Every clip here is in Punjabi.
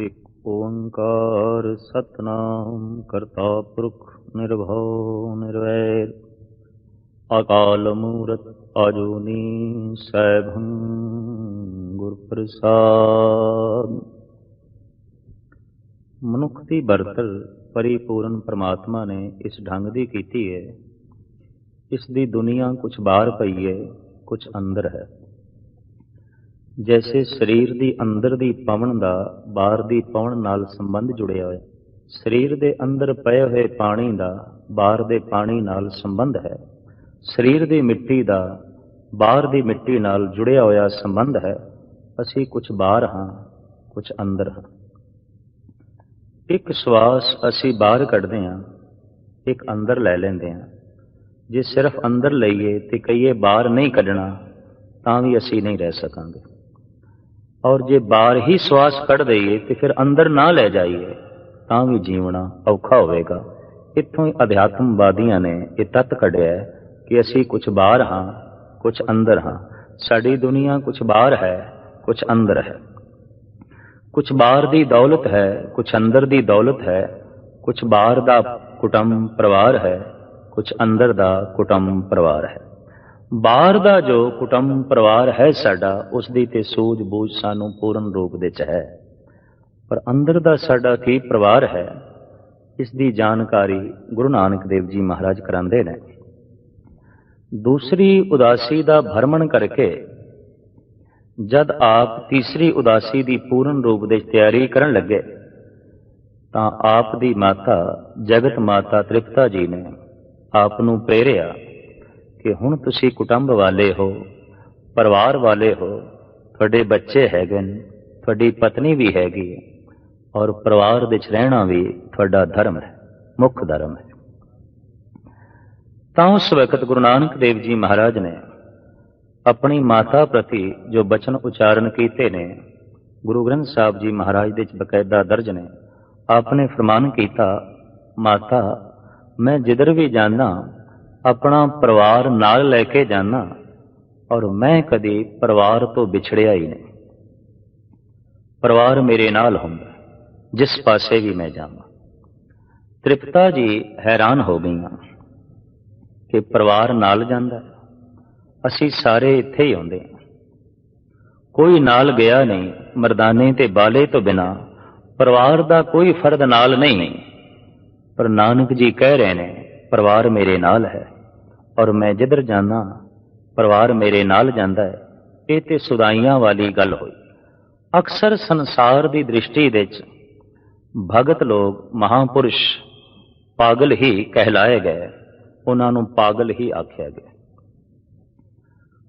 ਇਕ ਓੰਕਾਰ ਸਤਨਾਮ ਕਰਤਾ ਪੁਰਖ ਨਿਰਭਉ ਨਿਰਵੈਰ। ਅਕਾਲ ਮੂਰਤ ਅਜੂਨੀ ਸੈਭੰ ਗੁਰ ਪ੍ਰਸਾਦ। ਮਨੁੱਖ ਦੀ ਬਰਤਰ ਪਰਿਪੂਰਨ ਪ੍ਰਮਾਤਮਾ ਨੇ ਇਸ ਢੰਗ ਦੀ ਕੀਤੀ ਹੈ। ਇਸ ਦੀ ਦੁਨੀਆ ਕੁਝ ਬਾਹਰ ਪਈ ਹੈ ਕੁਝ ਅੰਦਰ ਹੈ। ਜੈਸੇ ਸਰੀਰ ਦੀ ਅੰਦਰ ਦੀ ਪਵਨ ਦਾ ਬਾਹਰ ਦੀ ਪਵਨ ਨਾਲ ਸੰਬੰਧ ਜੁੜਿਆ ਹੋਇਆ। ਸਰੀਰ ਦੇ ਅੰਦਰ ਪਏ ਹੋਏ ਪਾਣੀ ਦਾ ਬਾਹਰ ਦੇ ਪਾਣੀ ਨਾਲ ਸੰਬੰਧ ਹੈ। ਸਰੀਰ ਦੀ ਮਿੱਟੀ ਦਾ ਬਾਹਰ ਦੀ ਮਿੱਟੀ ਨਾਲ ਜੁੜਿਆ ਹੋਇਆ ਸੰਬੰਧ ਹੈ। ਅਸੀਂ ਕੁਝ ਬਾਹਰ ਹਾਂ, ਕੁਝ ਅੰਦਰ ਹਾਂ। ਇੱਕ ਸਵਾਸ ਅਸੀਂ ਬਾਹਰ ਕੱਢਦੇ ਹਾਂ, ਇੱਕ ਅੰਦਰ ਲੈ ਲੈਂਦੇ ਹਾਂ। ਜੇ ਸਿਰਫ ਅੰਦਰ ਲਈਏ ਤੇ ਕਹੀਏ ਬਾਹਰ ਨਹੀਂ ਕੱਢਣਾ, ਤਾਂ ਵੀ ਅਸੀਂ ਨਹੀਂ ਰਹਿ ਸਕਾਂਗੇ। ਔਰ ਜੇ ਬਾਹਰ ਹੀ ਸਵਾਸ ਕੱਢ ਦਈਏ ਤੇ ਫਿਰ ਅੰਦਰ ਨਾ ਲੈ ਜਾਈਏ, ਤਾਂ ਵੀ ਜੀਵਣਾ ਔਖਾ ਹੋਵੇਗਾ। ਇੱਥੋਂ ਹੀ ਅਧਿਆਤਮਵਾਦੀਆਂ ਨੇ ਇਹ ਤੱਤ ਕੱਢਿਆ ਕਿ ਅਸੀਂ ਕੁਝ ਬਾਹਰ ਹਾਂ ਕੁਝ ਅੰਦਰ ਹਾਂ। ਸਾਡੀ ਦੁਨੀਆ ਕੁਝ ਬਾਹਰ ਹੈ ਕੁਝ ਅੰਦਰ ਹੈ। ਕੁਝ ਬਾਹਰ ਦੀ ਦੌਲਤ ਹੈ ਕੁਝ ਅੰਦਰ ਦੀ ਦੌਲਤ ਹੈ। ਕੁਝ ਬਾਹਰ ਦਾ ਕੁਟੰਬ ਪਰਿਵਾਰ ਹੈ ਕੁਝ ਅੰਦਰ ਦਾ ਕੁਟੰਬ ਪਰਿਵਾਰ ਹੈ। ਬਾਹਰ ਦਾ ਜੋ ਕੁਟੰਬ ਪਰਿਵਾਰ ਹੈ ਸਾਡਾ, ਉਸ ਦੀ ਤੇ ਸੂਝ ਬੂਝ ਸਾਨੂੰ ਪੂਰਨ ਰੂਪ ਵਿੱਚ ਹੈ। ਪਰ ਅੰਦਰ ਦਾ ਸਾਡਾ ਕੀ ਪਰਿਵਾਰ ਹੈ, ਇਸ ਦੀ ਜਾਣਕਾਰੀ ਗੁਰੂ ਨਾਨਕ ਦੇਵ ਜੀ ਮਹਾਰਾਜ ਕਰਾਉਂਦੇ ਨੇ। ਦੂਸਰੀ ਉਦਾਸੀ ਦਾ ਭਰਮਣ ਕਰਕੇ, ਜਦ ਆਪ ਤੀਸਰੀ ਉਦਾਸੀ ਦੀ ਪੂਰਨ ਰੂਪ ਵਿੱਚ ਤਿਆਰੀ ਕਰਨ ਲੱਗੇ, ਤਾਂ ਆਪ ਦੀ ਮਾਤਾ, ਜਗਤ ਮਾਤਾ ਤ੍ਰਿਪਤਾ ਜੀ ਨੇ ਆਪ ਨੂੰ ਪ੍ਰੇਰਿਆ ਕਿ ਹੁਣ ਤੁਸੀਂ ਕੁਟੰਬ ਵਾਲੇ ਹੋ, ਪਰਿਵਾਰ ਵਾਲੇ ਹੋ, ਤੁਹਾਡੇ ਬੱਚੇ ਹੈਗੇ ਨੇ, ਤੁਹਾਡੀ ਪਤਨੀ ਵੀ ਹੈਗੀ ਹੈ, ਔਰ ਪਰਿਵਾਰ ਵਿੱਚ ਰਹਿਣਾ ਵੀ ਤੁਹਾਡਾ ਧਰਮ ਹੈ, ਮੁੱਖ ਧਰਮ ਹੈ। ਤਾਂ ਉਸ ਵਕਤ ਗੁਰੂ ਨਾਨਕ ਦੇਵ ਜੀ ਮਹਾਰਾਜ ਨੇ ਆਪਣੀ ਮਾਤਾ ਪ੍ਰਤੀ ਜੋ ਬਚਨ ਉਚਾਰਨ ਕੀਤੇ ਨੇ, ਗੁਰੂ ਗ੍ਰੰਥ ਸਾਹਿਬ ਜੀ ਮਹਾਰਾਜ ਦੇ ਵਿੱਚ ਬਕਾਇਦਾ ਦਰਜ ਨੇ, ਆਪਨੇ ਫਰਮਾਨ ਕੀਤਾ, ਮਾਤਾ, ਮੈਂ ਜਿੱਧਰ ਵੀ ਜਾਂਦਾ ਆਪਣਾ ਪਰਿਵਾਰ ਨਾਲ ਲੈ ਕੇ ਜਾਣਾ ਔਰ ਮੈਂ ਕਦੇ ਪਰਿਵਾਰ ਤੋਂ ਵਿਛੜਿਆ ਹੀ ਨਹੀਂ। ਪਰਿਵਾਰ ਮੇਰੇ ਨਾਲ ਹੁੰਦਾ, ਜਿਸ ਪਾਸੇ ਵੀ ਮੈਂ ਜਾਵਾਂ। ਤ੍ਰਿਪਤਾ ਜੀ ਹੈਰਾਨ ਹੋ ਗਈਆਂ ਕਿ ਪਰਿਵਾਰ ਨਾਲ ਜਾਂਦਾ, ਅਸੀਂ ਸਾਰੇ ਇੱਥੇ ਹੀ ਆਉਂਦੇ ਹਾਂ। ਕੋਈ ਨਾਲ ਗਿਆ ਨਹੀਂ, ਮਰਦਾਨੇ ਤੇ ਬਾਲੇ ਤੋਂ ਬਿਨਾ ਪਰਿਵਾਰ ਦਾ ਕੋਈ ਫਰਦ ਨਾਲ ਨਹੀਂ। ਪਰ ਨਾਨਕ ਜੀ ਕਹਿ ਰਹੇ ਨੇ ਪਰਿਵਾਰ ਮੇਰੇ ਨਾਲ ਹੈ ਔਰ ਮੈਂ ਜਿੱਧਰ ਜਾਣਾ, ਪਰਿਵਾਰ ਮੇਰੇ ਨਾਲ ਜਾਂਦਾ ਹੈ, ਇਹ ਤੇ ਸੁਦਾਈਆਂ ਵਾਲੀ ਗੱਲ ਹੋਈ। ਅਕਸਰ ਸੰਸਾਰ ਦੀ ਦ੍ਰਿਸ਼ਟੀ ਵਿੱਚ ਭਗਤ ਲੋਕ ਮਹਾਪੁਰਸ਼ ਪਾਗਲ ਹੀ ਕਹਿਲਾਏ ਗਏ, ਉਹਨਾਂ ਨੂੰ ਪਾਗਲ ਹੀ ਆਖਿਆ ਗਿਆ।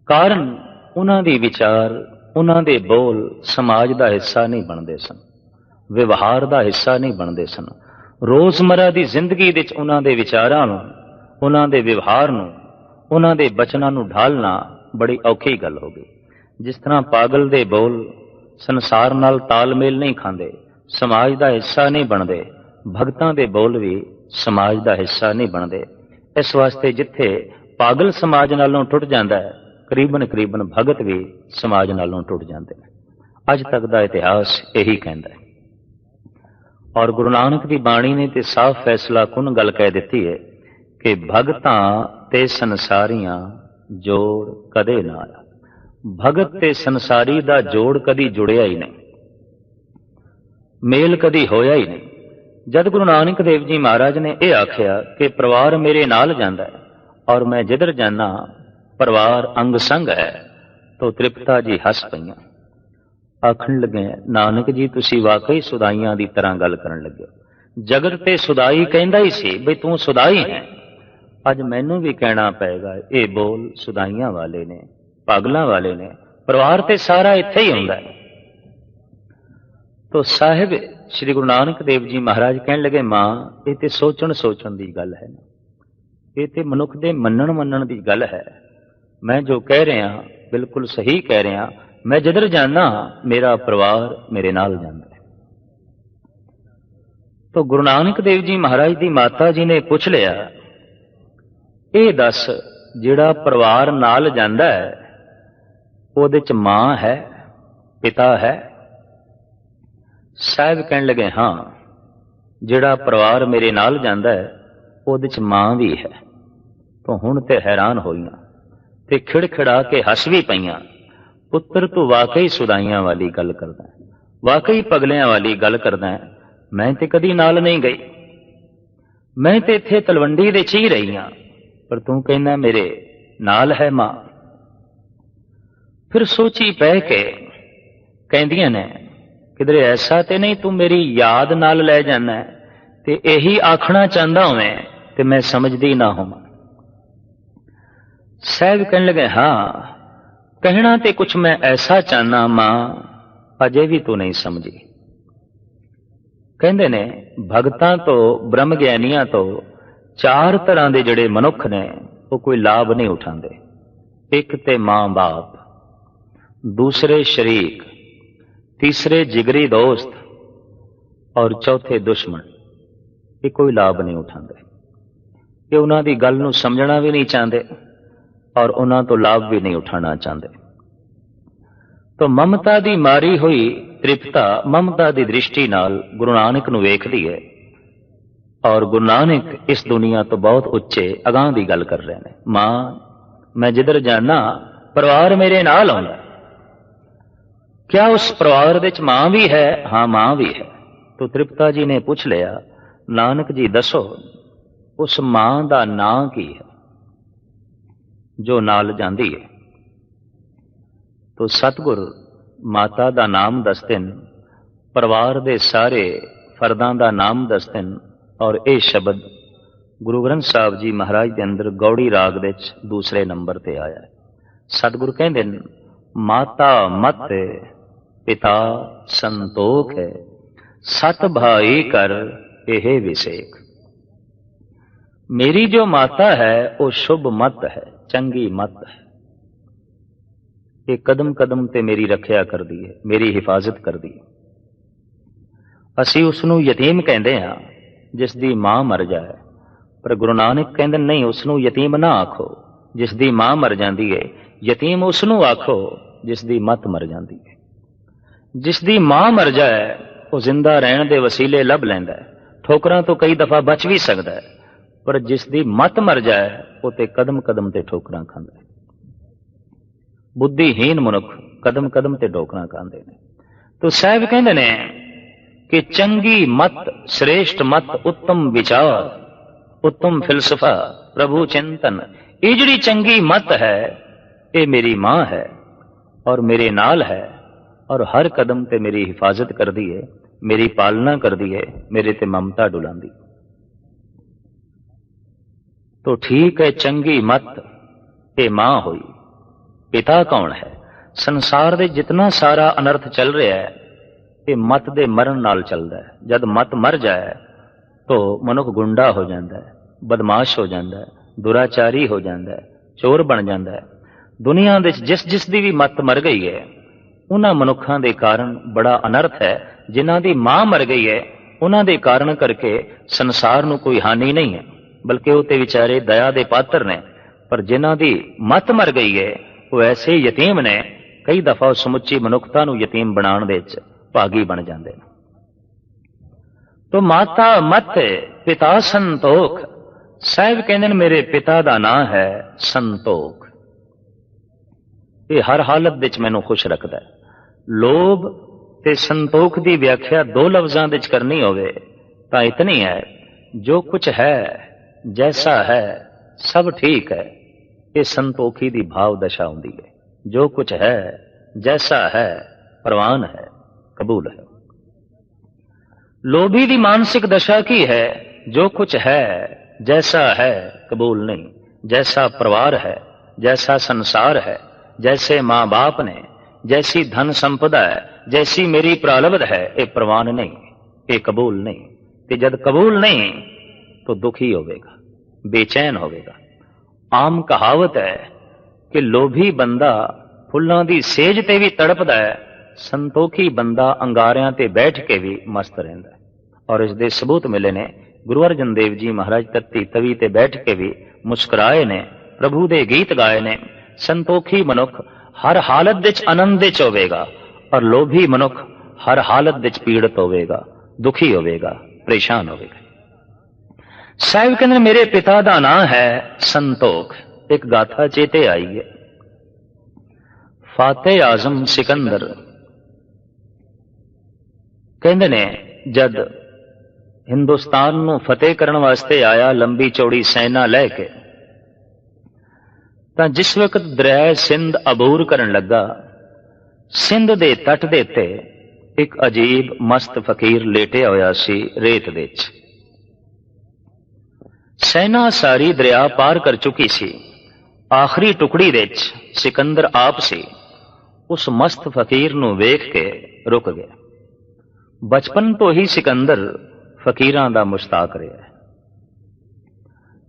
ਕਾਰਨ ਉਹਨਾਂ ਦੀ ਵਿਚਾਰ, ਉਹਨਾਂ ਦੇ ਬੋਲ ਸਮਾਜ ਦਾ ਹਿੱਸਾ ਨਹੀਂ ਬਣਦੇ ਸਨ, ਵਿਵਹਾਰ ਦਾ ਹਿੱਸਾ ਨਹੀਂ ਬਣਦੇ ਸਨ। ਰੋਜ਼ਮਰਾ ਦੀ ਜ਼ਿੰਦਗੀ ਵਿੱਚ ਉਹਨਾਂ ਦੇ ਵਿਚਾਰਾਂ ਨੂੰ, ਉਹਨਾਂ ਦੇ ਵਿਵਹਾਰ ਨੂੰ, ਉਹਨਾਂ ਦੇ ਬਚਨਾਂ ਨੂੰ ਢਾਲਣਾ ਬੜੀ ਔਖੀ ਗੱਲ ਹੋ ਗਈ। ਜਿਸ ਤਰ੍ਹਾਂ ਪਾਗਲ ਦੇ ਬੋਲ ਸੰਸਾਰ ਨਾਲ ਤਾਲਮੇਲ ਨਹੀਂ ਖਾਂਦੇ, ਸਮਾਜ ਦਾ ਹਿੱਸਾ ਨਹੀਂ ਬਣਦੇ, ਭਗਤਾਂ ਦੇ ਬੋਲ ਵੀ ਸਮਾਜ ਦਾ ਹਿੱਸਾ ਨਹੀਂ ਬਣਦੇ, ਇਸ ਵਾਸਤੇ ਜਿੱਥੇ ਪਾਗਲ ਸਮਾਜ ਨਾਲੋਂ ਟੁੱਟ ਜਾਂਦਾ ਹੈ, ਕਰੀਬਨ ਕਰੀਬਨ ਭਗਤ ਵੀ ਸਮਾਜ ਨਾਲੋਂ ਟੁੱਟ ਜਾਂਦੇ ਨੇ। ਅੱਜ ਤੱਕ ਦਾ ਇਤਿਹਾਸ ਇਹੀ ਕਹਿੰਦਾ ਹੈ। ਔਰ ਗੁਰੂ ਨਾਨਕ ਦੀ ਬਾਣੀ ਨੇ ਤੇ ਸਾਫ਼ ਫੈਸਲਾ ਕੁਨ ਗੱਲ ਕਹਿ ਦਿੱਤੀ ਹੈ ਕਿ ਭਗਤਾਂ ਤੇ ਸੰਸਾਰੀਆਂ ਜੋੜ ਕਦੇ ਨਾ ਆਇਆ। ਭਗਤ ਤੇ ਸੰਸਾਰੀ ਦਾ ਜੋੜ ਕਦੀ ਜੁੜਿਆ ਹੀ ਨਹੀਂ। ਮੇਲ ਕਦੀ ਹੋਇਆ ਹੀ ਨਹੀਂ। ਜਦ ਗੁਰੂ ਨਾਨਕ ਦੇਵ ਜੀ ਮਹਾਰਾਜ ਨੇ ਇਹ ਆਖਿਆ ਕਿ ਪਰਿਵਾਰ ਮੇਰੇ ਨਾਲ ਜਾਂਦਾ ਹੈ ਔਰ ਮੈਂ ਜਿੱਧਰ ਜਾਣਾ ਪਰਿਵਾਰ ਅੰਗ ਸੰਗ ਹੈ, ਤਾਂ ਤ੍ਰਿਪਤਾ ਜੀ ਹੱਸ ਪਈਆਂ। ਆਖਣ ਲੱਗੇ, ਨਾਨਕ ਜੀ, ਤੁਸੀਂ ਵਾਕਈ ਸੁਦਾਈਆਂ ਦੀ ਤਰ੍ਹਾਂ ਗੱਲ ਕਰਨ ਲੱਗੇ ਜਗਤ ਤੇ ਸੁਦਾਈ ਕਹਿੰਦਾ ਹੀ ਸੀ ਬਈ ਤੂੰ ਸੁਦਾਈ ਹੈ। ਅੱਜ ਮੈਨੂੰ ਵੀ ਕਹਿਣਾ ਪਏਗਾ, ਇਹ ਬੋਲ ਸੁਦਾਈਆਂ ਵਾਲੇ ਨੇ, ਪਾਗਲਾਂ ਵਾਲੇ ਨੇ, ਪਰਿਵਾਰ ਤੇ ਸਾਰਾ ਇੱਥੇ ਹੀ ਹੁੰਦਾ ਹੈ। ਤੋ ਸਾਹਿਬ, ਸ੍ਰੀ ਗੁਰੂ ਨਾਨਕ ਦੇਵ ਜੀ ਮਹਾਰਾਜ ਕਹਿਣ ਲੱਗੇ, ਮਾਂ, ਇਹ ਤੇ ਸੋਚਣ ਸੋਚਣ ਦੀ ਗੱਲ ਹੈ ਇਹ ਤੇ ਮਨੁੱਖ ਦੇ ਮੰਨਣ ਮੰਨਣ ਦੀ ਗੱਲ ਹੈ। ਮੈਂ ਜੋ ਕਹਿ ਰਿਹਾ, ਬਿਲਕੁਲ ਸਹੀ ਕਹਿ ਰਿਹਾ ਮੈਂ ਜਿੱਧਰ ਜਾਣਾ ਮੇਰਾ ਪਰਿਵਾਰ ਮੇਰੇ ਨਾਲ ਜਾਂਦਾ ਹੈ। ਤੋ ਗੁਰੂ ਨਾਨਕ ਦੇਵ ਜੀ ਮਹਾਰਾਜ ਦੀ ਮਾਤਾ ਜੀ ਨੇ ਪੁੱਛ ਲਿਆ, ਇਹ ਦੱਸ ਜਿਹੜਾ ਪਰਿਵਾਰ ਨਾਲ ਜਾਂਦਾ ਹੈ, ਉਹਦੇ ਚ ਮਾਂ ਹੈ, ਪਿਤਾ ਹੈ? ਸਾਹਿਬ ਕਹਿਣ ਲੱਗੇ, ਹਾਂ, ਜਿਹੜਾ ਪਰਿਵਾਰ ਮੇਰੇ ਨਾਲ ਜਾਂਦਾ ਹੈ, ਉਹਦੇ ਚ ਮਾਂ ਵੀ ਹੈ। ਤੂੰ ਹੁਣ ਤੇ ਹੈਰਾਨ ਹੋਈਆਂ ਤੇ ਖਿੜਖਿੜਾ ਕੇ ਹੱਸ ਵੀ ਪਈਆਂ। ਪੁੱਤਰ ਤੂੰ ਵਾਕਈ ਸੁਦਾਈਆਂ ਵਾਲੀ ਗੱਲ ਕਰਦਾ ਹੈ। ਵਾਕਈ ਪਗਲਿਆਂ ਵਾਲੀ ਗੱਲ ਕਰਦਾ ਹੈ। ਮੈਂ ਤੇ ਕਦੀ ਨਾਲ ਨਹੀਂ ਗਈ ਮੈਂ ਤੇ ਇੱਥੇ ਤਲਵੰਡੀ ਦੇ ਚ ਹੀ ਰਹੀ ਹਾਂ, ਪਰ ਤੂੰ ਕਹਿੰਦਾ ਮੇਰੇ ਨਾਲ ਹੈ ਮਾਂ ਫਿਰ ਸੋਚੀ ਪੈ ਕੇ ਕਹਿੰਦੀਆਂ ਨੇ, ਕਿਧਰੇ ਐਸਾ ਤੇ ਨਹੀਂ ਤੂੰ ਮੇਰੀ ਯਾਦ ਨਾਲ ਲੈ ਜਾਣਾ ਹੈ, ਤੇ ਇਹੀ ਆਖਣਾ ਚਾਹੁੰਦਾ ਹੋਵੇਂ ਤੇ ਮੈਂ ਸਮਝਦੀ ਨਾ ਹੋਵਾਂ ਸਹਿਬ ਕਹਿਣ ਲੱਗੇ, ਹਾਂ ਕਹਿਣਾ ਤੇ ਕੁਛ ਮੈਂ ਐਸਾ ਚਾਹਨਾ ਮਾਂ, ਅਜੇ ਵੀ ਤੂੰ ਨਹੀਂ ਸਮਝੀ। ਕਹਿੰਦੇ ਨੇ, ਭਗਤਾਂ ਤੋਂ, ਬ੍ਰਹਮ ਗਿਆਨੀਆਂ ਤੋਂ ਚਾਰ ਤਰ੍ਹਾਂ ਦੇ ਜਿਹੜੇ ਮਨੁੱਖ ਨੇ, ਉਹ ਕੋਈ ਲਾਭ ਨਹੀਂ ਉਠਾਉਂਦੇ। ਇੱਕ ਤੇ ਮਾਂ-ਬਾਪ, ਦੂਸਰੇ ਸ਼ਰੀਕ, ਤੀਸਰੇ ਜਿਗਰੀ ਦੋਸਤ ਔਰ ਚੌਥੇ ਦੁਸ਼ਮਣ। ਇਹ ਕੋਈ ਲਾਭ ਨਹੀਂ ਉਠਾਉਂਦੇ। ਇਹ ਉਹਨਾਂ ਦੀ ਗੱਲ ਨੂੰ ਸਮਝਣਾ ਵੀ ਨਹੀਂ ਚਾਹੁੰਦੇ। ਔਰ ਉਹਨਾਂ ਤੋਂ ਲਾਭ ਵੀ ਨਹੀਂ ਉਠਾਉਣਾ ਚਾਹੁੰਦੇ। ਤਾਂ ਮਮਤਾ ਦੀ ਮਾਰੀ ਹੋਈ ਤ੍ਰਿਪਤਾ ਮਮਤਾ ਦੀ ਦ੍ਰਿਸ਼ਟੀ ਨਾਲ ਗੁਰੂ ਨਾਨਕ ਨੂੰ ਵੇਖਦੀ ਹੈ ਔਰ ਗੁਰੂ ਨਾਨਕ ਇਸ ਦੁਨੀਆ ਤੋਂ ਬਹੁਤ ਉੱਚੇ ਅਗਾਹ ਦੀ ਗੱਲ ਕਰ ਰਹੇ ਨੇ। ਮਾਂ, ਮੈਂ ਜਿੱਧਰ ਜਾਣਾ ਪਰਿਵਾਰ ਮੇਰੇ ਨਾਲ ਆਉਂਦਾ ਕਿਆ ਉਸ ਪਰਿਵਾਰ ਦੇ ਵਿੱਚ ਮਾਂ ਵੀ ਹੈ? ਹਾਂ, ਮਾਂ ਵੀ ਹੈ। ਤੋ ਤ੍ਰਿਪਤਾ ਜੀ ਨੇ ਪੁੱਛ ਲਿਆ, ਨਾਨਕ ਜੀ ਦੱਸੋ, ਉਸ ਮਾਂ ਦਾ ਨਾਂ ਕੀ ਹੈ? ਜੋ ਨਾਲ ਜਾਂਦੀ ਹੈ ਤੋ ਸਤਗੁਰ ਮਾਤਾ ਦਾ ਨਾਮ ਦੱਸਦੇ ਨੇ ਪਰਿਵਾਰ ਦੇ ਸਾਰੇ ਫਰਦਾਂ ਦਾ ਨਾਮ ਦੱਸਦੇ ਨੇ ਔਰ ਇਹ ਸ਼ਬਦ ਗੁਰੂ ਗ੍ਰੰਥ ਸਾਹਿਬ ਜੀ ਮਹਾਰਾਜ ਦੇ ਅੰਦਰ ਗੌੜੀ ਰਾਗ ਦੇ ਵਿੱਚ ਦੂਸਰੇ ਨੰਬਰ ਤੇ ਆਇਆ। ਹੈ ਸਤਿਗੁਰ ਕਹਿੰਦੇ ਨੇ ਮਾਤਾ ਮਤ, ਪਿਤਾ ਸੰਤੋਖ ਹੈ, ਸਤ ਭਾਈ ਕਰ ਇਹ ਵਿਸ਼ੇਖ। ਮੇਰੀ ਜੋ ਮਾਤਾ ਹੈ, ਉਹ ਸ਼ੁਭ ਮਤ ਹੈ। ਚੰਗੀ ਮਤ ਹੈ। ਇਹ ਕਦਮ ਕਦਮ ਤੇ ਮੇਰੀ ਰੱਖਿਆ ਕਰਦੀ ਹੈ, ਮੇਰੀ ਹਿਫਾਜ਼ਤ ਕਰਦੀ ਹੈ। ਅਸੀਂ ਉਸ ਨੂੰ ਯਤੀਮ ਕਹਿੰਦੇ ਹਾਂ ਜਿਸ ਦੀ ਮਾਂ ਮਰ ਜਾਏ। ਪਰ ਗੁਰੂ ਨਾਨਕ ਕਹਿੰਦੇ, ਨਹੀਂ ਉਸ ਨੂੰ ਯਤੀਮ ਨਾ ਆਖੋ। ਜਿਸ ਦੀ ਮਾਂ ਮਰ ਜਾਂਦੀ ਹੈ, ਯਤੀਮ ਉਸ ਨੂੰ ਆਖੋ ਜਿਸ ਦੀ ਮਤ ਮਰ ਜਾਂਦੀ ਹੈ। ਜਿਸ ਦੀ ਮਾਂ ਮਰ ਜਾਏ, ਉਹ ਜ਼ਿੰਦਾ ਰਹਿਣ ਦੇ ਵਸੀਲੇ ਲੱਭ ਲੈਂਦਾ ਹੈ। ਠੋਕਰਾਂ ਤੋਂ ਕਈ ਦਫਾ ਬਚ ਵੀ ਸਕਦਾ ਹੈ। ਪਰ ਜਿਸ ਦੀ ਮਤ ਮਰ ਜਾਏ, ਉਹ ਤੇ ਕਦਮ ਕਦਮ ਤੇ ਠੋਕਰਾਂ ਖਾਂਦਾ ਹੈ ਬੁੱਧੀਹੀਨ ਮਨੁੱਖ ਕਦਮ ਕਦਮ ਤੇ ਠੋਕਰਾਂ ਖਾਂਦੇ ਨੇ। ਤੋ ਸਾਹਿਬ ਕਹਿੰਦੇ ਨੇ ਕਿ ਚੰਗੀ ਮਤ, ਸ੍ਰੇਸ਼ਟ ਮਤ, ਉੱਤਮ ਵਿਚਾਰ, ਉੱਤਮ ਫਿਲਸਫਾ, ਪ੍ਰਭੂ ਚਿੰਤਨ, ਇਹ ਜਿਹੜੀ ਚੰਗੀ ਮਤ ਹੈ, ਇਹ ਮੇਰੀ ਮਾਂ ਹੈ ਔਰ ਮੇਰੇ ਨਾਲ ਹੈ ਔਰ ਹਰ ਕਦਮ ਤੇ ਮੇਰੀ ਹਿਫਾਜ਼ਤ ਕਰਦੀ ਹੈ ਮੇਰੀ ਪਾਲਣਾ ਕਰਦੀ ਹੈ ਮੇਰੇ ਤੇ ਮਮਤਾ ਡੁਲਾਉਂਦੀ ਹੈ ਤੋ ਠੀਕ ਹੈ ਚੰਗੀ ਮਤ ਇਹ ਮਾਂ ਹੋਈ ਪਿਤਾ ਕੌਣ ਹੈ ਸੰਸਾਰ ਦੇ ਜਿੰਨਾ ਸਾਰਾ ਅਨਰਥ ਚੱਲ ਰਿਹਾ ਹੈ ਇਹ ਮਤ ਦੇ ਮਰਨ ਨਾਲ ਚੱਲਦਾ ਹੈ ਜਦ ਮਤ ਮਰ ਜਾਏ ਤਾਂ ਮਨੁੱਖ ਗੁੰਡਾ ਹੋ ਜਾਂਦਾ ਹੈ ਬਦਮਾਸ਼ ਹੋ ਜਾਂਦਾ ਹੈ ਦੁਰਾਚਾਰੀ ਹੋ ਜਾਂਦਾ ਹੈ ਚੋਰ ਬਣ ਜਾਂਦਾ ਹੈ ਦੁਨੀਆ ਦੇ ਵਿੱਚ ਜਿਸ ਜਿਸ ਦੀ ਵੀ ਮਤ ਮਰ ਗਈ ਹੈ ਉਹਨਾਂ ਮਨੁੱਖਾਂ ਦੇ ਕਾਰਨ ਬੜਾ ਅਨਰਥ ਹੈ ਜਿਨ੍ਹਾਂ ਦੀ ਮਾਂ ਮਰ ਗਈ ਹੈ ਉਹਨਾਂ ਦੇ ਕਾਰਨ ਕਰਕੇ ਸੰਸਾਰ ਨੂੰ ਕੋਈ ਹਾਨੀ ਨਹੀਂ ਹੈ ਬਲਕਿ ਉਹ ਤੇ ਵਿਚਾਰੇ ਦਇਆ ਦੇ ਪਾਤਰ ਨੇ, ਪਰ ਜਿਨ੍ਹਾਂ ਦੀ ਮਤ ਮਰ ਗਈ ਹੈ ਉਹ ਐਸੇ ਯਤੀਮ ਨੇ, ਕਈ ਦਫਾ ਸਮੁੱਚੀ ਮਨੁੱਖਤਾ ਨੂੰ ਯਤੀਮ ਬਣਾਉਣ ਦੇ ਵਿੱਚ ਭਾਗੀ ਬਣ ਜਾਂਦੇ ਨੇ। ਤੋ ਮਾਤਾ ਮਤ ਪਿਤਾ ਸੰਤੋਖ, ਸਾਹਿਬ ਕਹਿੰਦੇ ਨੇ ਮੇਰੇ ਪਿਤਾ ਦਾ ਨਾਂ ਹੈ ਸੰਤੋਖ। ਇਹ ਹਰ ਹਾਲਤ ਵਿੱਚ ਮੈਨੂੰ ਖੁਸ਼ ਰੱਖਦਾ ਲੋਭ ਤੇ ਸੰਤੋਖ ਦੀ ਵਿਆਖਿਆ ਦੋ ਲਫ਼ਜ਼ਾਂ ਵਿੱਚ ਕਰਨੀ ਹੋਵੇ, ਤਾਂ ਇਤਨੀ ਹੈ, ਜੋ ਕੁਝ ਹੈ ਜੈਸਾ ਹੈ ਸਭ ਠੀਕ ਹੈ ਇਹ ਸੰਤੋਖੀ ਦੀ ਭਾਵ ਦਸ਼ਾ ਹੁੰਦੀ ਹੈ ਜੋ ਕੁਝ ਹੈ ਜੈਸਾ ਹੈ ਪ੍ਰਵਾਨ ਹੈ ਕਬੂਲ ਹੈ ਲੋਭੀ ਦੀ ਮਾਨਸਿਕ ਦਸ਼ਾ ਕੀ ਹੈ ਜੋ ਕੁਝ ਹੈ ਜੈਸਾ ਹੈ ਕਬੂਲ ਨਹੀਂ ਜੈਸਾ ਪਰਿਵਾਰ ਹੈ ਜੈਸਾ ਸੰਸਾਰ ਹੈ ਜੈਸੇ ਮਾਂ-ਬਾਪ ਨੇ ਜੈਸੀ ਧਨ ਸੰਪਦਾ ਹੈ ਜੈਸੀ ਮੇਰੀ ਪ੍ਰਾਲਬਧ ਹੈ ਇਹ ਪ੍ਰਵਾਨ ਨਹੀਂ ਇਹ ਕਬੂਲ ਨਹੀਂ ਤੇ ਜਦ ਕਬੂਲ ਨਹੀਂ ਤਾਂ ਦੁਖੀ ਹੋਵੇਗਾ ਬੇਚੈਨ ਹੋਵੇਗਾ ਆਮ ਕਹਾਵਤ ਹੈ ਕਿ ਲੋਭੀ ਬੰਦਾ ਫੁੱਲਾਂ ਦੀ ਸੇਜ ਤੇ ਵੀ ਤੜਪਦਾ ਹੈ ਸੰਤੋਖੀ ਬੰਦਾ ਅੰਗਾਰਿਆਂ ਤੇ ਬੈਠ ਕੇ ਵੀ ਮਸਤ ਰਹਿੰਦਾ ਹੈ ਔਰ ਇਸ ਦੇ ਸਬੂਤ ਮਿਲੇ ਨੇ ਗੁਰੂ ਅਰਜਨ ਦੇਵ ਜੀ ਮਹਾਰਾਜ ਤੱਤੀ ਤਵੀ ਤੇ ਬੈਠ ਕੇ ਵੀ ਮੁਸਕਰਾਏ ਨੇ ਪ੍ਰਭੂ ਦੇ ਗੀਤ ਗਾਏ ਨੇ ਸੰਤੋਖੀ ਮਨੁੱਖ ਹਰ ਹਾਲਤ ਵਿੱਚ ਆਨੰਦ ਵਿੱਚ ਹੋਵੇਗਾ ਔਰ ਲੋਭੀ ਮਨੁੱਖ ਹਰ ਹਾਲਤ ਵਿੱਚ ਪੀੜਤ ਹੋਵੇਗਾ ਦੁਖੀ ਹੋਵੇਗਾ ਪਰੇਸ਼ਾਨ ਹੋਵੇਗਾ ਸਾਹਿਬ ਕਹਿੰਦੇ ਨੇ, ਮੇਰੇ ਪਿਤਾ ਦਾ ਨਾਂ ਹੈ ਸੰਤੋਖ। ਇੱਕ ਗਾਥਾ ਚੇਤੇ ਆਈ ਹੈ। ਫਾਤੇ ਆਜ਼ਮ ਸਿਕੰਦਰ। ਕਹਿੰਦੇ ਨੇ ਜਦ ਹਿੰਦੁਸਤਾਨ ਨੂੰ ਫਤਿਹ ਕਰਨ ਵਾਸਤੇ ਆਇਆ ਲੰਬੀ ਚੌੜੀ ਸੈਨਾ ਲੈ ਕੇ ਤਾਂ ਜਿਸ ਵਕਤ ਦਰਿਆ ਸਿੰਧ ਅਬੂਰ ਕਰਨ ਲੱਗਾ ਸਿੰਧ ਦੇ ਤੱਟ ਦੇ ਉੱਤੇ ਇੱਕ ਅਜੀਬ ਮਸਤ ਫਕੀਰ ਲੇਟਿਆ ਹੋਇਆ ਸੀ ਰੇਤ ਦੇ ਵਿੱਚ। ਸੈਨਾ ਸਾਰੀ ਦਰਿਆ ਪਾਰ ਕਰ ਚੁੱਕੀ ਸੀ। ਆਖਰੀ ਟੁਕੜੀ ਵਿੱਚ ਸਿਕੰਦਰ ਆਪ ਸੀ। ਉਸ ਮਸਤ ਫਕੀਰ ਨੂੰ ਵੇਖ ਕੇ ਰੁਕ ਗਿਆ। ਬਚਪਨ ਤੋਂ ਹੀ ਸਿਕੰਦਰ ਫਕੀਰਾਂ ਦਾ ਮੁਸ਼ਤਾਕ ਰਿਹਾ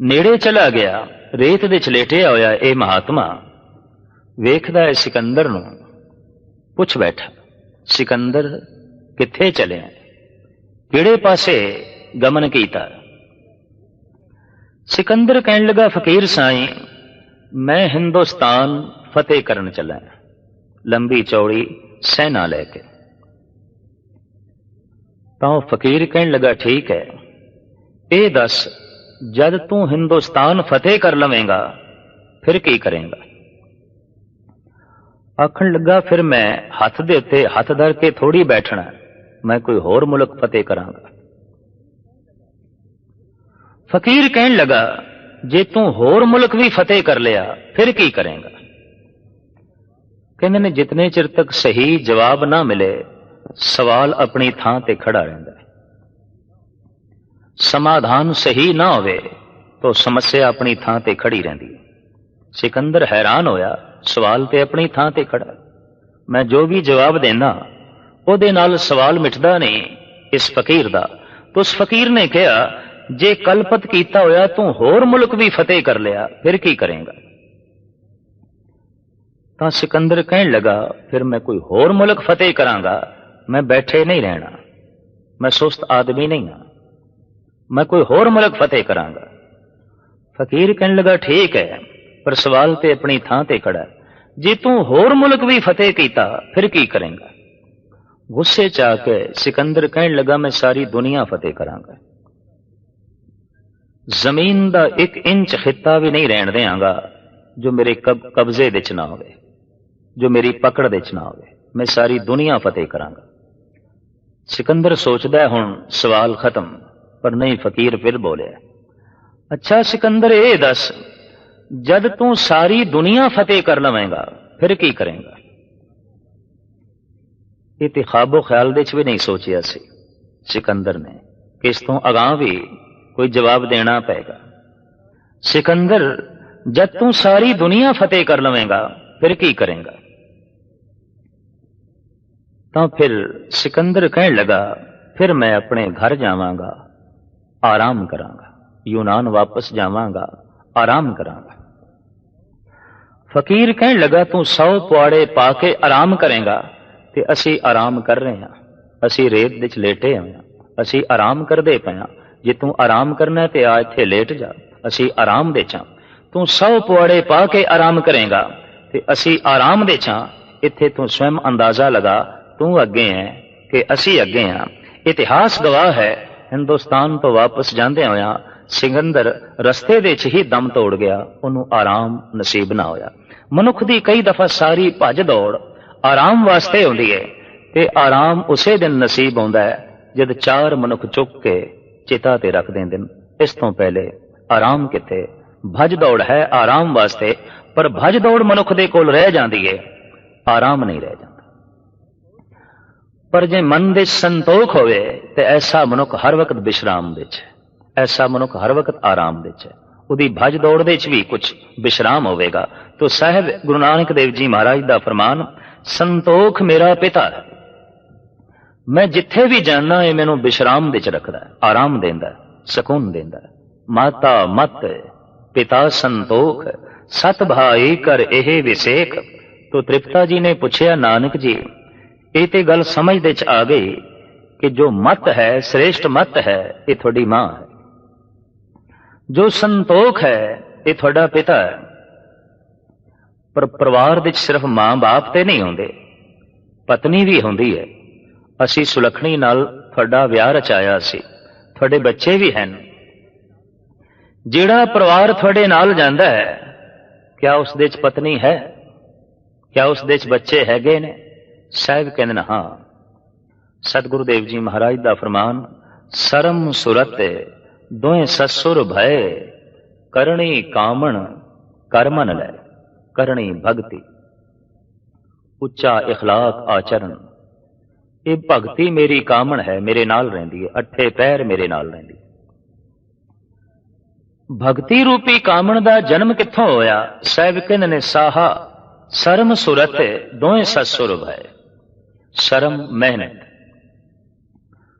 ਨੇੜੇ ਚਲਾ ਗਿਆ, ਰੇਤ ਦੇ ਲੇਟਿਆ ਹੋਇਆ ਇਹ ਮਹਾਤਮਾ ਵੇਖਦਾ ਹੈ ਸਿਕੰਦਰ ਨੂੰ, ਪੁੱਛ ਬੈਠਾ, ਸਿਕੰਦਰ ਕਿੱਥੇ ਚਲਿਆ? ਕਿਹੜੇ ਪਾਸੇ ਗਮਨ ਕੀਤਾ? ਸਿਕੰਦਰ ਕਹਿਣ ਲੱਗਾ, ਫਕੀਰ ਸਾਈਂ, ਮੈਂ ਹਿੰਦੁਸਤਾਨ ਫਤਿਹ ਕਰਨ ਚੱਲਾ ਲੰਬੀ ਚੌੜੀ ਸੈਨਾ ਲੈ ਕੇ। ਤਾਂ ਉਹ ਫਕੀਰ ਕਹਿਣ ਲੱਗਾ, ਠੀਕ ਹੈ, ਇਹ ਦੱਸ, ਜਦ ਤੂੰ ਹਿੰਦੁਸਤਾਨ ਫਤਿਹ ਕਰ ਲਵੇਂਗਾ, ਫਿਰ ਕੀ ਕਰੇਂਗਾ? ਆਖਣ ਲੱਗਾ, ਫਿਰ ਮੈਂ ਹੱਥ ਦੇ ਉੱਤੇ ਹੱਥ ਧਰ ਕੇ ਥੋੜੀ ਬੈਠਣਾ, ਮੈਂ ਕੋਈ ਹੋਰ ਮੁਲਕ ਫਤਿਹ ਕਰਾਂਗਾ। ਫਕੀਰ ਕਹਿਣ ਲੱਗਾ, ਜੇ ਤੂੰ ਹੋਰ ਮੁਲਕ ਵੀ ਫਤਿਹ ਕਰ ਲਿਆ, ਫਿਰ ਕੀ ਕਰੇਗਾ? ਕਹਿੰਦੇ ਨੇ, ਜਿਤਨੇ ਚਿਰ ਤੱਕ ਸਹੀ ਜਵਾਬ ਨਾ ਮਿਲੇ, ਸਵਾਲ ਆਪਣੀ ਥਾਂ ਤੇ ਖੜਾ ਰਹਿੰਦਾ ਹੈ। ਸਮਾਧਾਨ ਸਹੀ ਨਾ ਹੋਵੇ, ਤਾਂ ਸਮੱਸਿਆ ਆਪਣੀ ਥਾਂ ਤੇ ਖੜੀ ਰਹਿੰਦੀ ਹੈ। ਸਿਕੰਦਰ ਹੈਰਾਨ ਹੋਇਆ, ਸਵਾਲ ਤੇ ਆਪਣੀ ਥਾਂ ਤੇ ਖੜਾ ਮੈਂ ਜੋ ਵੀ ਜਵਾਬ ਦੇਣਾ, ਉਹਦੇ ਨਾਲ ਸਵਾਲ ਮਿਟਦਾ ਨਹੀਂ, ਇਸ ਫਕੀਰ ਦਾ। ਉਸ ਫਕੀਰ ਨੇ ਕਿਹਾ ਜੇ ਕਲਪਤ ਕੀਤਾ ਹੋਇਆ ਤੂੰ ਹੋਰ ਮੁਲਕ ਵੀ ਫਤਿਹ ਕਰ ਲਿਆ, ਫਿਰ ਕੀ ਕਰੇਗਾ? ਤਾਂ ਸਿਕੰਦਰ ਕਹਿਣ ਲੱਗਾ, ਫਿਰ ਮੈਂ ਕੋਈ ਹੋਰ ਮੁਲਕ ਫਤਿਹ ਕਰਾਂਗਾ, ਮੈਂ ਬੈਠੇ ਨਹੀਂ ਰਹਿਣਾ, ਮੈਂ ਸੁਸਤ ਆਦਮੀ ਨਹੀਂ ਹਾਂ, ਮੈਂ ਕੋਈ ਹੋਰ ਮੁਲਕ ਫਤਿਹ ਕਰਾਂਗਾ। ਫਕੀਰ ਕਹਿਣ ਲੱਗਾ, ਠੀਕ ਹੈ, ਪਰ ਸਵਾਲ ਤੇ ਆਪਣੀ ਥਾਂ ਤੇ ਖੜਾ ਜੇ ਤੂੰ ਹੋਰ ਮੁਲਕ ਵੀ ਫਤਿਹ ਕੀਤਾ, ਫਿਰ ਕੀ ਕਰੇਂਗਾ? ਗੁੱਸੇ ਚ ਆ ਕੇ ਸਿਕੰਦਰ ਕਹਿਣ ਲੱਗਾ, ਮੈਂ ਸਾਰੀ ਦੁਨੀਆ ਫਤਿਹ ਕਰਾਂਗਾ। ਜ਼ਮੀਨ ਦਾ ਇੱਕ ਇੰਚ ਖਿੱਤਾ ਵੀ ਨਹੀਂ ਰਹਿਣ ਦੇਵਾਂਗਾ ਜੋ ਮੇਰੇ ਕਬ- ਕਬਜ਼ੇ ਵਿੱਚ ਨਾ ਹੋਵੇ, ਜੋ ਮੇਰੀ ਪਕੜ ਵਿੱਚ ਨਾ ਹੋਵੇ। ਮੈਂ ਸਾਰੀ ਦੁਨੀਆ ਫਤਿਹ ਕਰਾਂਗਾ। ਸਿਕੰਦਰ ਸੋਚਦਾ ਹੁਣ ਸਵਾਲ ਖਤਮ, ਪਰ ਨਹੀਂ, ਫਕੀਰ ਫਿਰ ਬੋਲਿਆ, ਅੱਛਾ ਸਿਕੰਦਰ, ਇਹ ਦੱਸ, ਜਦ ਤੂੰ ਸਾਰੀ ਦੁਨੀਆ ਫਤਿਹ ਕਰ ਲਵੇਂਗਾ, ਫਿਰ ਕੀ ਕਰੇਂਗਾ? ਇਹ ਤੇ ਖਾਬੋ ਖਿਆਲ ਦੇ ਚ ਵੀ ਨਹੀਂ ਸੋਚਿਆ ਸੀ ਸਿਕੰਦਰ ਨੇ। ਇਸ ਤੋਂ ਅਗਾਹ ਵੀ ਕੋਈ ਜਵਾਬ ਦੇਣਾ ਪਏਗਾ। ਸਿਕੰਦਰ, ਜਦ ਤੂੰ ਸਾਰੀ ਦੁਨੀਆ ਫਤਿਹ ਕਰ ਲਵੇਂਗਾ, ਫਿਰ ਕੀ ਕਰੇਂਗਾ? ਤਾਂ ਫਿਰ ਸਿਕੰਦਰ ਕਹਿਣ ਲੱਗਾ, ਫਿਰ ਮੈਂ ਆਪਣੇ ਘਰ ਜਾਵਾਂਗਾ, ਆਰਾਮ ਕਰਾਂਗਾ। ਯੂਨਾਨ ਵਾਪਸ ਜਾਵਾਂਗਾ, ਆਰਾਮ ਕਰਾਂਗਾ। ਫਕੀਰ ਕਹਿਣ ਲੱਗਾ, ਤੂੰ ਸੌ ਪੁਆੜੇ ਪਾ ਕੇ ਆਰਾਮ ਕਰੇਗਾ, ਤੇ ਅਸੀਂ ਆਰਾਮ ਕਰ ਰਹੇ ਹਾਂ। ਅਸੀਂ ਰੇਤ ਵਿੱਚ ਲੇਟੇ ਹੋਏ ਹਾਂ। ਅਸੀਂ ਆਰਾਮ ਕਰਦੇ ਪਏ ਹਾਂ। ਜੇ ਤੂੰ ਆਰਾਮ ਕਰਨਾ ਹੈ ਤੇ ਆ ਇੱਥੇ ਲੇਟ ਜਾ। ਅਸੀਂ ਆਰਾਮ ਦੇ ਚਾਂ। ਤੂੰ ਸੌ ਪੁਆੜੇ ਪਾ ਕੇ ਆਰਾਮ ਕਰੇਗਾ। ਤੇ ਅਸੀਂ ਆਰਾਮ ਦੇ ਚਾਂ। ਇੱਥੇ ਤੂੰ ਸਵੈਮ ਅੰਦਾਜ਼ਾ ਲਗਾ। ਤੂੰ ਅੱਗੇ ਹੈ ਕਿ ਅਸੀਂ ਅੱਗੇ ਹਾਂ ਇਤਿਹਾਸ ਗਵਾਹ ਹੈ। ਹਿੰਦੁਸਤਾਨ ਤੋਂ ਵਾਪਸ ਜਾਂਦੇ ਹੋਇਆਂ ਸਿਕੰਦਰ ਰਸਤੇ ਦੇ 'ਚ ਹੀ ਦਮ ਤੋੜ ਗਿਆ। ਉਹਨੂੰ ਆਰਾਮ ਨਸੀਬ ਨਾ ਹੋਇਆ। ਮਨੁੱਖ ਦੀ ਕਈ ਦਫਾ ਸਾਰੀ ਭੱਜ ਦੌੜ ਆਰਾਮ ਵਾਸਤੇ ਹੁੰਦੀ ਹੈ ਤੇ ਆਰਾਮ ਉਸੇ ਦਿਨ ਨਸੀਬ ਹੁੰਦਾ ਹੈ, ਜਦ ਚਾਰ ਮਨੁੱਖ ਚੁੱਕ ਕੇ ਚਿਤਾ ਤੇ ਰੱਖ ਦਿੰਦੇ ਨੇ। ਇਸ ਤੋਂ ਪਹਿਲੇ ਆਰਾਮ ਕਿੱਥੇ? ਭੱਜ ਦੌੜ ਹੈ ਆਰਾਮ ਵਾਸਤੇ, ਪਰ ਭੱਜ ਦੌੜ ਮਨੁੱਖ ਦੇ ਕੋਲ ਰਹਿ ਜਾਂਦੀ ਹੈ ਆਰਾਮ ਨਹੀਂ ਰਹਿ ਜਾਂਦਾ। ਪਰ ਜੇ ਮਨ ਦੇ ਸੰਤੋਖ ਹੋਵੇ, ਤੇ ਐਸਾ ਮਨੁੱਖ ਹਰ ਵਕਤ ਵਿਸ਼ਰਾਮ ਵਿੱਚ ਹੈ। ਐਸਾ ਮਨੁੱਖ ਹਰ ਵਕਤ ਆਰਾਮ ਵਿੱਚ ਹੈ। ਉਹਦੀ ਭੱਜ ਦੌੜ ਦੇ ਵਿੱਚ ਵੀ ਕੁਝ ਵਿਸ਼ਰਾਮ ਹੋਵੇਗਾ। ਤੋ ਸਾਹਿਬ ਗੁਰੂ ਨਾਨਕ ਦੇਵ ਜੀ ਮਹਾਰਾਜ ਦਾ ਫਰਮਾਨ, ਸੰਤੋਖ ਮੇਰਾ ਪਿਤਾ ਹੈ। ਮੈਂ ਜਿੱਥੇ ਵੀ ਜਾਣਾ ਇਹ ਮੈਨੂੰ ਵਿਸ਼ਰਾਮ ਵਿੱਚ ਰੱਖਦਾ ਆਰਾਮ ਦਿੰਦਾ ਸਕੂਨ ਦਿੰਦਾ ਮਾਤਾ ਮਤ, ਪਿਤਾ ਸੰਤੋਖ, ਸਤ ਭਾਈ ਕਰ ਇਹ ਵਿਸੇਖ। ਤੋ ਤ੍ਰਿਪਤਾ ਜੀ ਨੇ ਪੁੱਛਿਆ, ਨਾਨਕ ਜੀ, ਇਹ ਤੇ ਗੱਲ ਸਮਝ ਦੇ ਚ ਆ ਗਈ ਕਿ ਜੋ ਮਤ ਹੈ, ਸ੍ਰੇਸ਼ਟ ਮਤ ਹੈ, ਇਹ ਤੁਹਾਡੀ ਮਾਂ ਹੈ। ਜੋ ਸੰਤੋਖ ਹੈ, ਇਹ ਤੁਹਾਡਾ ਪਿਤਾ ਹੈ। ਪਰ ਪਰਿਵਾਰ ਵਿੱਚ ਸਿਰਫ ਮਾਂ-ਬਾਪ ਤੇ ਨਹੀਂ ਹੁੰਦੇ ਪਤਨੀ ਵੀ ਹੁੰਦੀ ਹੈ। ਅਸੀਂ ਸੁਲਖਣੀ ਨਾਲ ਤੁਹਾਡਾ ਵਿਆਹ ਰਚਾਇਆ ਸੀ ਤੁਹਾਡੇ ਬੱਚੇ ਵੀ ਹਨ ਜਿਹੜਾ ਪਰਿਵਾਰ ਤੁਹਾਡੇ ਨਾਲ ਜਾਂਦਾ ਹੈ ਕਿਆ ਉਸ ਦੇ ਚ ਪਤਨੀ ਹੈ ਕਿਆ ਉਸ ਦੇ ਚ ਬੱਚੇ ਹੈਗੇ ਨੇ ਸਾਹਿਬ ਕਹਿੰਦੇ ਨੇ ਹਾਂ ਸਤਿਗੁਰੂ ਦੇਵ ਜੀ ਮਹਾਰਾਜ ਦਾ ਫਰਮਾਨ ਸਰਮ ਸੁਰਤ ਦੋਏ ਸਸੁਰ ਭਏ ਕਰਣੀ ਕਾਮਣ ਕਰਮਨ ਲੈ ਕਰਣੀ ਭਗਤੀ ਉੱਚਾ اخلاق ਆਚਰਣ ਇਹ ਭਗਤੀ ਮੇਰੀ ਕਾਮਣ ਹੈ, ਮੇਰੇ ਨਾਲ ਰਹਿੰਦੀ ਹੈ, ਅੱਠੇ ਪੈਰ ਮੇਰੇ ਨਾਲ ਰਹਿੰਦੀ ਭਗਤੀ ਰੂਪੀ ਕਾਮਣ ਦਾ ਜਨਮ ਕਿੱਥੋਂ ਹੋਇਆ? ਸਾਹਿਬ ਕਹਿੰਦੇ ਨੇ ਸਾਹਾ, ਸਰਮ ਸੁਰਤ ਦੋਏ ਸਸੁਰ ਹੈ। ਸ਼ਰਮ ਮਿਹਨਤ,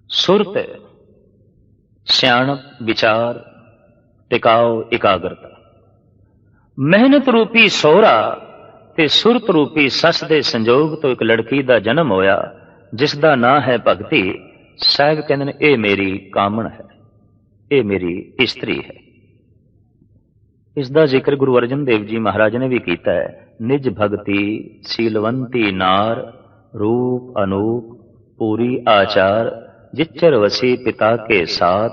ਸੁਰਤ ਸਿਆਣਪ, ਵਿਚਾਰ, ਟਿਕਾਓ, ਇਕਾਗਰਤਾ। ਮਿਹਨਤ ਰੂਪੀ ਸੋਹਰਾ ਤੇ ਸੁਰਤ ਰੂਪੀ ਸੱਸ ਦੇ ਸੰਜੋਗ ਤੋਂ ਇੱਕ ਲੜਕੀ ਦਾ ਜਨਮ ਹੋਇਆ। ਜਿਸ ਦਾ ਨਾਂ ਹੈ ਭਗਤੀ, ਸਾਹਿਬ ਕਹਿੰਦੇ ਨੇ, ਇਹ ਮੇਰੀ ਕਾਮਣ ਹੈ, ਇਹ ਮੇਰੀ ਇਸਤਰੀ ਹੈ। ਇਸ ਦਾ ਜ਼ਿਕਰ ਗੁਰੂ ਅਰਜਨ ਦੇਵ ਜੀ ਮਹਾਰਾਜ ਨੇ ਵੀ ਕੀਤਾ ਹੈ। ਨਿਜ ਭਗਤੀ ਸੀਲਵੰਤੀ ਨਾਰ, ਰੂਪ ਅਨੂਪ, ਪੂਰੀ ਆਚਾਰ, ਜਿਚਰ ਵਸੀ ਪਿਤਾ ਕੇ ਸਾਥ,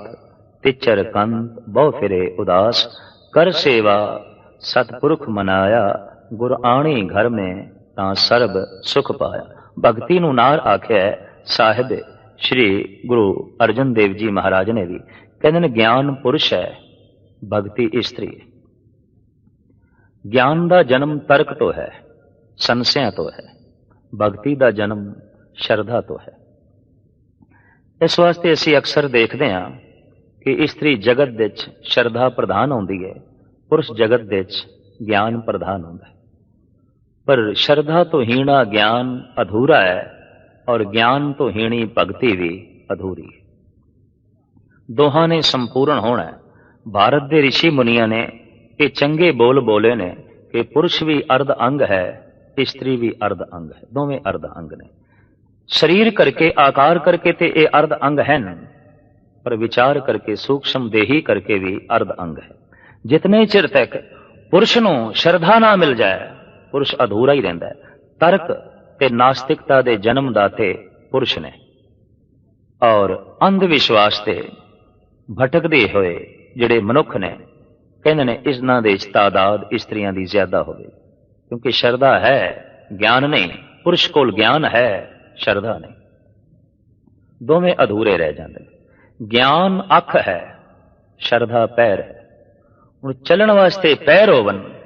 ਤਿਚਰ ਕੰਤ, ਬਹੁ ਫਿਰੇ ਉਦਾਸ, ਕਰ ਸੇਵਾ, ਸਤਪੁਰਖ ਮਨਾਇਆ, ਗੁਰ ਆਣੀ ਘਰ ਮੈਂ ਤਾਂ ਸਰਬ ਸੁਖ ਪਾਇਆ। ਭਗਤੀ ਨੂੰ ਨਾਰ ਆਖਿਆ ਸਾਹਿਬ, ਸ਼੍ਰੀ ਗੁਰੂ ਅਰਜਨ ਦੇਵ ਜੀ ਮਹਾਰਾਜ ਨੇ ਵੀ ਕਹਿੰਦੇ ਨੇ, ਗਿਆਨ ਪੁਰਸ਼ ਹੈ, ਭਗਤੀ ਇਸਤਰੀ ਹੈ। ਗਿਆਨ ਦਾ ਜਨਮ ਤਰਕ ਤੋਂ ਹੈ, ਸੰਸਿਆ ਤੋਂ ਹੈ, ਭਗਤੀ ਦਾ ਜਨਮ ਸ਼ਰਧਾ ਤੋਂ ਹੈ। ਇਸ ਵਾਸਤੇ ਅਸੀਂ ਅਕਸਰ ਦੇਖਦੇ ਹਾਂ ਕਿ ਇਸਤਰੀ ਜਗਤ ਵਿੱਚ ਸ਼ਰਧਾ ਪ੍ਰਧਾਨ ਹੁੰਦੀ ਹੈ, ਪੁਰਸ਼ ਜਗਤ ਵਿੱਚ ਗਿਆਨ ਪ੍ਰਧਾਨ ਹੁੰਦਾ ਹੈ। ਪਰ ਸ਼ਰਧਾ ਤੋਂ ਹੀਣਾ ਗਿਆਨ ਅਧੂਰਾ ਹੈ ਔਰ ਗਿਆਨ ਤੋਂ ਹੀਣੀ ਭਗਤੀ ਵੀ ਅਧੂਰੀ ਹੈ। ਦੋਹਾਂ ਨੇ ਸੰਪੂਰਨ ਹੋਣਾ ਹੈ। ਭਾਰਤ ਦੇ ઋષਿ ਮੁਨੀਆਂ ਨੇ ਇਹ ਚੰਗੇ ਬੋਲ ਬੋਲੇ ਨੇ ਕਿ ਪੁਰਸ਼ ਵੀ ਅਰਧ ਅੰਗ ਹੈ ਇਸਤਰੀ ਵੀ ਅਰਧ ਅੰਗ ਹੈ। ਦੋਵੇਂ ਅਰਧ ਅੰਗ ਨੇ। ਸਰੀਰ ਕਰਕੇ, ਆਕਾਰ ਕਰਕੇ ਤੇ ਇਹ ਅਰਧ ਅੰਗ ਹਨ, ਪਰ ਵਿਚਾਰ ਕਰਕੇ, ਸੂਖਸ਼ਮ ਦੇਹੀ ਕਰਕੇ ਵੀ ਅਰਧ ਅੰਗ ਹੈ। ਜਿਤਨੇ ਚਿਰ ਤੱਕ ਪੁਰਸ਼ ਨੂੰ ਸ਼ਰਧਾ ਨਾ ਮਿਲ ਜਾਏ ਪੁਰਸ਼ ਅਧੂਰਾ ਹੀ ਰਹਿੰਦਾ ਹੈ। ਤਰਕ ਤੇ ਨਾਸਤਿਕਤਾ ਦੇ ਜਨਮ ਦਾਤੇ ਪੁਰਸ਼ ਨੇ। ਔਰ ਅੰਧ ਵਿਸ਼ਵਾਸ ਤੇ ਭਟਕਦੇ ਹੋਏ ਜਿਹੜੇ ਮਨੁੱਖ ਨੇ, ਕਹਿੰਦੇ ਨੇ, ਇਸਨਾਂ ਦੇ ਤਾਦਾਦ ਇਸਤਰੀਆਂ ਦੀ ਜ਼ਿਆਦਾ ਹੋਵੇ। ਕਿਉਂਕਿ ਸ਼ਰਧਾ ਹੈ, ਗਿਆਨ ਨਹੀਂ, ਪੁਰਸ਼ ਕੋਲ ਗਿਆਨ ਹੈ, ਸ਼ਰਧਾ ਨਹੀਂ। ਦੋਵੇਂ ਅਧੂਰੇ ਰਹਿ ਜਾਂਦੇ ਨੇ। ਗਿਆਨ ਅੱਖ ਹੈ, ਸ਼ਰਧਾ ਪੈਰ ਹੈ। ਹੁਣ ਚੱਲਣ ਵਾਸਤੇ ਪੈਰ ਹੋਵਨ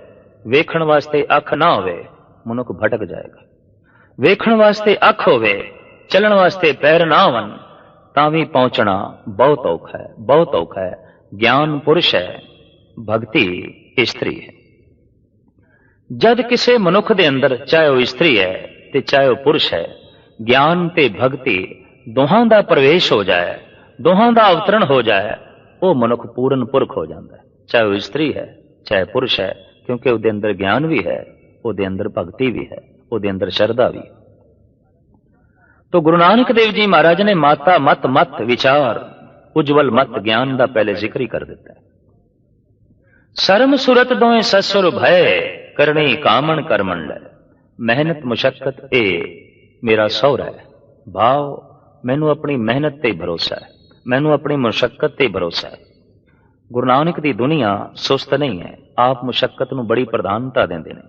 ਵੇਖਣ ਵਾਸਤੇ ਅੱਖ ਨਾ ਹੋਵੇ, ਮਨੁੱਖ ਭਟਕ ਜਾਏਗਾ। ਵੇਖਣ ਵਾਸਤੇ ਅੱਖ ਹੋਵੇ, ਚੱਲਣ ਵਾਸਤੇ ਪੈਰ ਨਾ ਹੋਣ ਤਾਂ ਵੀ ਪਹੁੰਚਣਾ ਬਹੁਤ ਔਖਾ ਹੈ, ਬਹੁਤ ਔਖਾ ਹੈ। ਗਿਆਨ ਪੁਰਸ਼ ਹੈ, ਭਗਤੀ ਇਸਤਰੀ ਹੈ। ਜਦ ਕਿਸੇ ਮਨੁੱਖ ਦੇ ਅੰਦਰ ਚਾਹੇ ਉਹ ਇਸਤਰੀ ਹੈ ਤੇ ਚਾਹੇ ਉਹ ਪੁਰਸ਼ ਹੈ, ਗਿਆਨ ਤੇ ਭਗਤੀ ਦੋਹਾਂ ਦਾ ਪ੍ਰਵੇਸ਼ ਹੋ ਜਾਏ, ਦੋਹਾਂ ਦਾ ਅਵਤਰਣ ਹੋ ਜਾਏ, ਉਹ ਮਨੁੱਖ ਪੂਰਨ ਪੁਰਖ ਹੋ ਜਾਂਦਾ ਹੈ। ਚਾਹੇ ਉਹ ਇਸਤਰੀ ਹੈ, ਚਾਹੇ ਪੁਰਸ਼ ਹੈ ਕਿਉਂਕਿ ਉਹਦੇ ਅੰਦਰ ਗਿਆਨ ਵੀ ਹੈ, ਉਹਦੇ ਅੰਦਰ ਭਗਤੀ ਵੀ ਹੈ, ਉਹਦੇ ਅੰਦਰ ਸ਼ਰਧਾ ਵੀ ਤੋ ਗੁਰੂ ਨਾਨਕ ਦੇਵ ਜੀ ਮਹਾਰਾਜ ਨੇ ਮਾਤਾ ਮਤ ਮਤ ਵਿਚਾਰ, ਉਜਵਲ ਮਤ ਗਿਆਨ ਦਾ ਪਹਿਲੇ ਜ਼ਿਕਰ ਹੀ ਕਰ ਦਿੱਤਾ। ਸ਼ਰਮ ਸੁਰਤ ਦੋਏ ਸਸੁਰ ਭੈ ਕਰਨੀ ਕਾਮਣ ਕਰਮਣ ਲੈ। ਮਿਹਨਤ ਮੁਸ਼ਕਤ ਇਹ ਮੇਰਾ ਸਹੁਰਾ ਹੈ। ਭਾਵ ਮੈਨੂੰ ਆਪਣੀ ਮਿਹਨਤ ਤੇ ਭਰੋਸਾ ਹੈ, ਮੈਨੂੰ ਆਪਣੀ ਮੁਸ਼ਕਤ ਤੇ ਭਰੋਸਾ ਹੈ। ਗੁਰੂ ਨਾਨਕ ਦੀ ਦੁਨੀਆ ਸੁਸਤ ਨਹੀਂ ਹੈ, ਆਪ ਮੁਸ਼ਕਲ ਨੂੰ ਬੜੀ ਪ੍ਰਧਾਨਤਾ ਦਿੰਦੇ ਨੇ।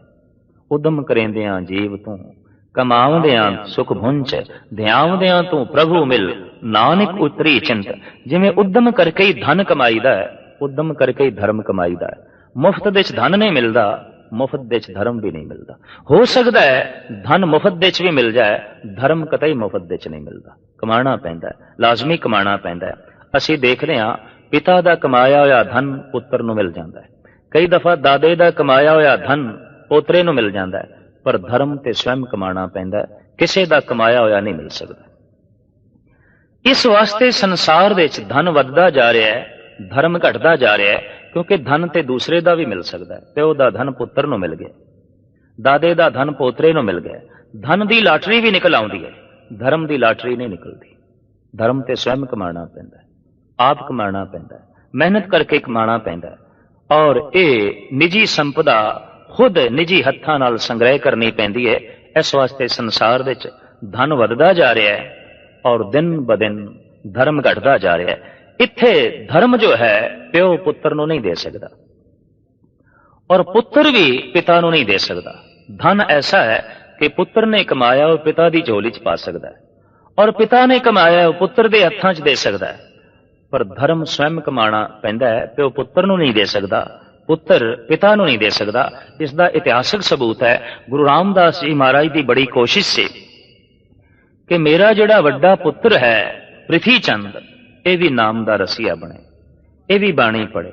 ਉਦਮ ਕਰੇਂਦਿਆਂ ਜੀਵ ਤੂੰ, ਕਮਾਉਂਦਿਆਂ ਸੁਖ ਭੁੰਚ ਧਿਆਉਂਦਿਆਂ ਤੂੰ ਪ੍ਰਭੂ ਮਿਲ, ਨਾਨਕ ਉਤਰੀ ਚਿੰਤ। ਜਿਵੇਂ ਉਦਮ ਕਰਕੇ ਹੀ ਧਨ ਕਮਾਈਦਾ ਹੈ, ਉਦਮ ਕਰਕੇ ਹੀ ਧਰਮ ਕਮਾਈਦਾ ਹੈ। ਮੁਫਤ ਦੇ ਚ ਧਨ ਨਹੀਂ ਮਿਲਦਾ, ਮੁਫਤ ਦੇ ਚ ਧਰਮ ਵੀ ਨਹੀਂ ਮਿਲਦਾ। ਹੋ ਸਕਦਾ ਹੈ, ਧਨ ਮੁਫਤ ਦੇ ਚ ਵੀ ਮਿਲ ਜਾਏ, ਧਰਮ ਕਤਈ ਮੁਫਤ ਦੇ ਚ ਨਹੀਂ ਮਿਲਦਾ। ਕਮਾਣਾ ਪੈਂਦਾ ਹੈ, ਲਾਜ਼ਮੀ ਕਮਾਣਾ ਪੈਂਦਾ ਹੈ। ਅਸੀਂ ਦੇਖਦੇ ਹਾਂ ਪਿਤਾ ਦਾ ਕਮਾਇਆ ਹੋਇਆ ਧਨ ਪੁੱਤਰ ਨੂੰ ਮਿਲ ਜਾਂਦਾ ਹੈ। ਕਈ ਦਫਾ ਦਾਦੇ ਦਾ ਕਮਾਇਆ ਹੋਇਆ ਧਨ ਪੋਤਰੇ ਨੂੰ ਮਿਲ ਜਾਂਦਾ ਹੈ, ਪਰ ਧਰਮ ਤੇ ਸਵੈਮ ਕਮਾਣਾ ਪੈਂਦਾ ਕਿਸੇ ਦਾ ਕਮਾਇਆ ਹੋਇਆ ਨਹੀਂ ਮਿਲ ਸਕਦਾ। ਇਸ ਵਾਸਤੇ ਸੰਸਾਰ ਵਿੱਚ ਧਨ ਵੱਧਦਾ ਜਾ ਰਿਹਾ ਹੈ, ਧਰਮ ਘਟਦਾ ਜਾ ਰਿਹਾ ਹੈ, ਕਿਉਂਕਿ ਧਨ ਤੇ ਦੂਸਰੇ ਦਾ ਵੀ ਮਿਲ ਸਕਦਾ ਹੈ ਪਿਓ ਦਾ ਧਨ ਪੁੱਤਰ ਨੂੰ ਮਿਲ ਗਿਆ। ਦਾਦੇ ਦਾ ਧਨ ਪੋਤਰੇ ਨੂੰ ਮਿਲ ਗਿਆ। ਧਨ ਦੀ ਲਾਟਰੀ ਵੀ ਨਿਕਲ ਆਉਂਦੀ ਹੈ, ਧਰਮ ਦੀ ਲਾਟਰੀ ਨਹੀਂ ਨਿਕਲਦੀ। ਧਰਮ ਤੇ ਸਵੈਮ ਕਮਾਣਾ ਪੈਂਦਾ ਆਪ ਕਮਾਣਾ ਪੈਂਦਾ ਮਿਹਨਤ ਕਰਕੇ ਕਮਾਣਾ ਪੈਂਦਾ ਔਰ ਇਹ ਨਿੱਜੀ ਸੰਪਦਾ ਖੁਦ ਨਿੱਜੀ ਹੱਥਾਂ ਨਾਲ ਸੰਗ੍ਰਹਿ ਕਰਨੀ ਪੈਂਦੀ ਹੈ। ਇਸ ਵਾਸਤੇ ਸੰਸਾਰ ਵਿੱਚ ਧਨ ਵੱਧਦਾ ਜਾ ਰਿਹਾ ਹੈ ਔਰ ਦਿਨ ਬਦਿਨ ਧਰਮ ਘਟਦਾ ਜਾ ਰਿਹਾ ਹੈ। ਇੱਥੇ ਧਰਮ ਜੋ ਹੈ, ਪਿਓ ਪੁੱਤਰ ਨੂੰ ਨਹੀਂ ਦੇ ਸਕਦਾ। ਔਰ ਪੁੱਤਰ ਵੀ ਪਿਤਾ ਨੂੰ ਨਹੀਂ ਦੇ ਸਕਦਾ। ਧਨ ਐਸਾ ਹੈ ਕਿ ਪੁੱਤਰ ਨੇ ਕਮਾਇਆ ਉਹ ਪਿਤਾ ਦੀ ਝੋਲੀ 'ਚ ਪਾ ਸਕਦਾ ਹੈ। ਔਰ ਪਿਤਾ ਨੇ ਕਮਾਇਆ ਉਹ ਪੁੱਤਰ ਦੇ ਹੱਥਾਂ 'ਚ ਦੇ ਸਕਦਾ ਹੈ। ਪਰ ਧਰਮ ਸਵੈਮ ਕਮਾਣਾ ਪੈਂਦਾ ਹੈ, ਪਿਓ ਪੁੱਤਰ ਨੂੰ ਨਹੀਂ ਦੇ ਸਕਦਾ, ਪੁੱਤਰ ਪਿਤਾ ਨੂੰ ਨਹੀਂ ਦੇ ਸਕਦਾ, ਇਸ ਦਾ ਇਤਿਹਾਸਕ ਸਬੂਤ ਹੈ, ਗੁਰੂ ਰਾਮਦਾਸ ਜੀ ਮਹਾਰਾਜ ਦੀ ਬੜੀ ਕੋਸ਼ਿਸ਼ ਸੀ ਕਿ ਮੇਰਾ ਜਿਹੜਾ ਵੱਡਾ ਪੁੱਤਰ ਹੈ ਪ੍ਰਿਥੀ ਚੰਦ ਇਹ ਵੀ ਨਾਮ ਦਾ ਰਸੀਆ ਬਣੇ, ਇਹ ਵੀ ਬਾਣੀ ਪੜੇ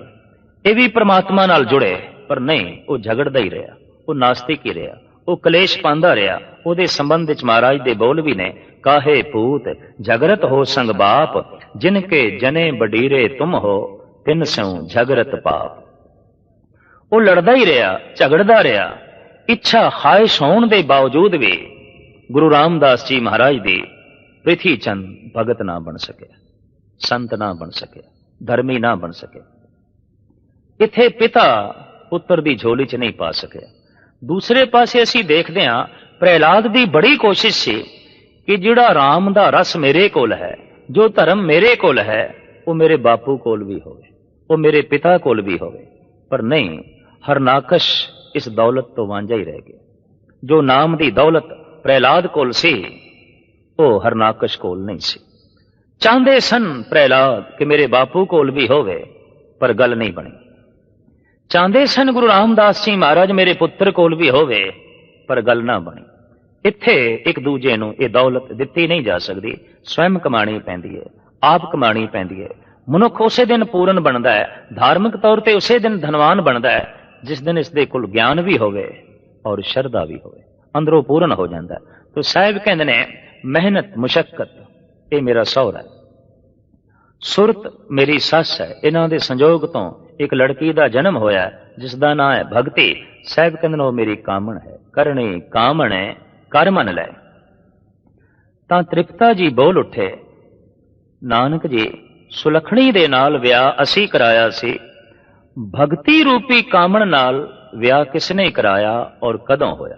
ਇਹ ਵੀ ਪ੍ਰਮਾਤਮਾ ਨਾਲ ਜੁੜੇ, ਪਰ ਨਹੀਂ, ਉਹ ਝਗੜਦਾ ਹੀ ਰਿਹਾ, ਉਹ ਨਾਸਤਿਕ ਹੀ ਰਿਹਾ, ਉਹ ਕਲੇਸ਼ ਪਾਉਂਦਾ ਰਿਹਾ, ਉਹਦੇ ਸੰਬੰਧ ਵਿੱਚ ਮਹਾਰਾਜ ਦੇ ਬੋਲ ਵੀ ਨੇ, ਕਾਹੇ ਪੂਤ ਜਗਰਤ ਹੋ ਸੰਗ ਬਾਪ ਜਿਨ ਕੇ ਜਨੇ ਬਡੀਰੇ ਤੁਮ ਹੋ ਤਿੰਨ ਸਿਉ ਜਗਰਤ ਪਾਪ ਉਹ ਲੜਦਾ ਹੀ ਰਿਹਾ ਝਗੜਦਾ ਰਿਹਾ ਇੱਛਾ ਖਾਇਸ਼ ਹੋਣ ਦੇ ਬਾਵਜੂਦ ਵੀ ਗੁਰੂ ਰਾਮਦਾਸ ਜੀ ਮਹਾਰਾਜ ਦੀ ਪ੍ਰਿਥੀ ਚੰਦ ਭਗਤ ਨਾ ਬਣ ਸਕਿਆ ਸੰਤ ਨਾ ਬਣ ਸਕਿਆ ਧਰਮੀ ਨਾ ਬਣ ਸਕਿਆ ਇੱਥੇ ਪਿਤਾ ਪੁੱਤਰ ਦੀ ਝੋਲੀ 'ਚ ਨਹੀਂ ਪਾ ਸਕਿਆ ਦੂਸਰੇ ਪਾਸੇ ਅਸੀਂ ਦੇਖਦੇ ਹਾਂ ਪ੍ਰਹਿਲਾਦ ਦੀ ਬੜੀ ਕੋਸ਼ਿਸ਼ ਸੀ ਕਿ ਜਿਹੜਾ ਰਾਮ ਦਾ ਰਸ ਮੇਰੇ ਕੋਲ ਹੈ ਜੋ ਧਰਮ ਮੇਰੇ ਕੋਲ ਹੈ, ਉਹ ਮੇਰੇ ਬਾਪੂ ਕੋਲ ਵੀ ਹੋਵੇ, ਉਹ ਮੇਰੇ ਪਿਤਾ ਕੋਲ ਵੀ ਹੋਵੇ। ਪਰ ਨਹੀਂ ਹਰਨਾਕਸ਼ ਇਸ ਦੌਲਤ ਤੋਂ ਵਾਂਝਾ ਹੀ ਰਹਿ ਗਿਆ। ਜੋ ਨਾਮ ਦੀ ਦੌਲਤ ਪ੍ਰਹਿਲਾਦ ਕੋਲ ਸੀ, ਉਹ ਹਰਨਾਕਸ਼ ਕੋਲ ਨਹੀਂ ਸੀ। ਚਾਹੁੰਦੇ ਸਨ ਪ੍ਰਹਿਲਾਦ ਕਿ ਮੇਰੇ ਬਾਪੂ ਕੋਲ ਵੀ ਹੋਵੇ, ਪਰ ਗੱਲ ਨਹੀਂ ਬਣੀ। ਚਾਹੁੰਦੇ ਸਨ ਗੁਰੂ ਰਾਮਦਾਸ ਜੀ ਮਹਾਰਾਜ ਮੇਰੇ ਪੁੱਤਰ ਕੋਲ ਵੀ ਹੋਵੇ, ਪਰ ਗੱਲ ਨਾ ਬਣੀ। ਇੱਥੇ ਇੱਕ ਦੂਜੇ ਨੂੰ ਇਹ ਦੌਲਤ ਦਿੱਤੀ ਨਹੀਂ ਜਾ ਸਕਦੀ। ਸਵੈਮ ਕਮਾਣੀ ਪੈਂਦੀ ਹੈ ਆਪ ਕਮਾਣੀ ਪੈਂਦੀ ਹੈ ਮਨੁੱਖ ਉਸੇ ਦਿਨ ਪੂਰਨ ਬਣਦਾ ਹੈ ਧਾਰਮਿਕ ਤੌਰ ਤੇ ਉਸੇ ਦਿਨ ਧਨਵਾਨ ਬਣਦਾ ਹੈ ਜਿਸ ਦਿਨ ਇਸ ਦੇ ਕੋਲ ਗਿਆਨ ਵੀ ਹੋਵੇ ਔਰ ਸ਼ਰਧਾ ਵੀ ਹੋਵੇ। ਅੰਦਰੋਂ ਪੂਰਨ ਹੋ ਜਾਂਦਾ ਤੋ ਸਾਹਿਬ ਕਹਿੰਦੇ ਨੇ, ਮਿਹਨਤ ਮੁਸ਼ਕਲ ਇਹ ਮੇਰਾ ਸਹੁਰਾ ਹੈ ਸੁਰਤ ਮੇਰੀ ਸੱਸ ਹੈ ਇਹਨਾਂ ਦੇ ਸੰਜੋਗ ਤੋਂ ਇੱਕ ਲੜਕੀ ਦਾ ਜਨਮ ਹੋਇਆ ਜਿਸ ਦਾ ਨਾਮ ਹੈ ਭਗਤੀ। ਸਾਹਿਬ ਕਹਿੰਦੇ ਨੇ, ਉਹ ਮੇਰੀ ਕਾਮਣ ਹੈ। ਕਰਨੀ ਕਾਮਣ ਹੈ ਕਰ ਮਨ ਲੈ। ਤਾਂ ਤ੍ਰਿਪਤਾ ਜੀ ਬੋਲ ਉੱਠੇ, ਨਾਨਕ ਜੀ, ਸੁਲਖਣੀ ਦੇ ਨਾਲ ਵਿਆਹ ਅਸੀਂ ਕਰਾਇਆ ਸੀ। ਭਗਤੀ ਰੂਪੀ ਕਾਮਣ ਨਾਲ ਵਿਆਹ ਕਿਸਨੇ ਕਰਾਇਆ ਔਰ ਕਦੋਂ ਹੋਇਆ?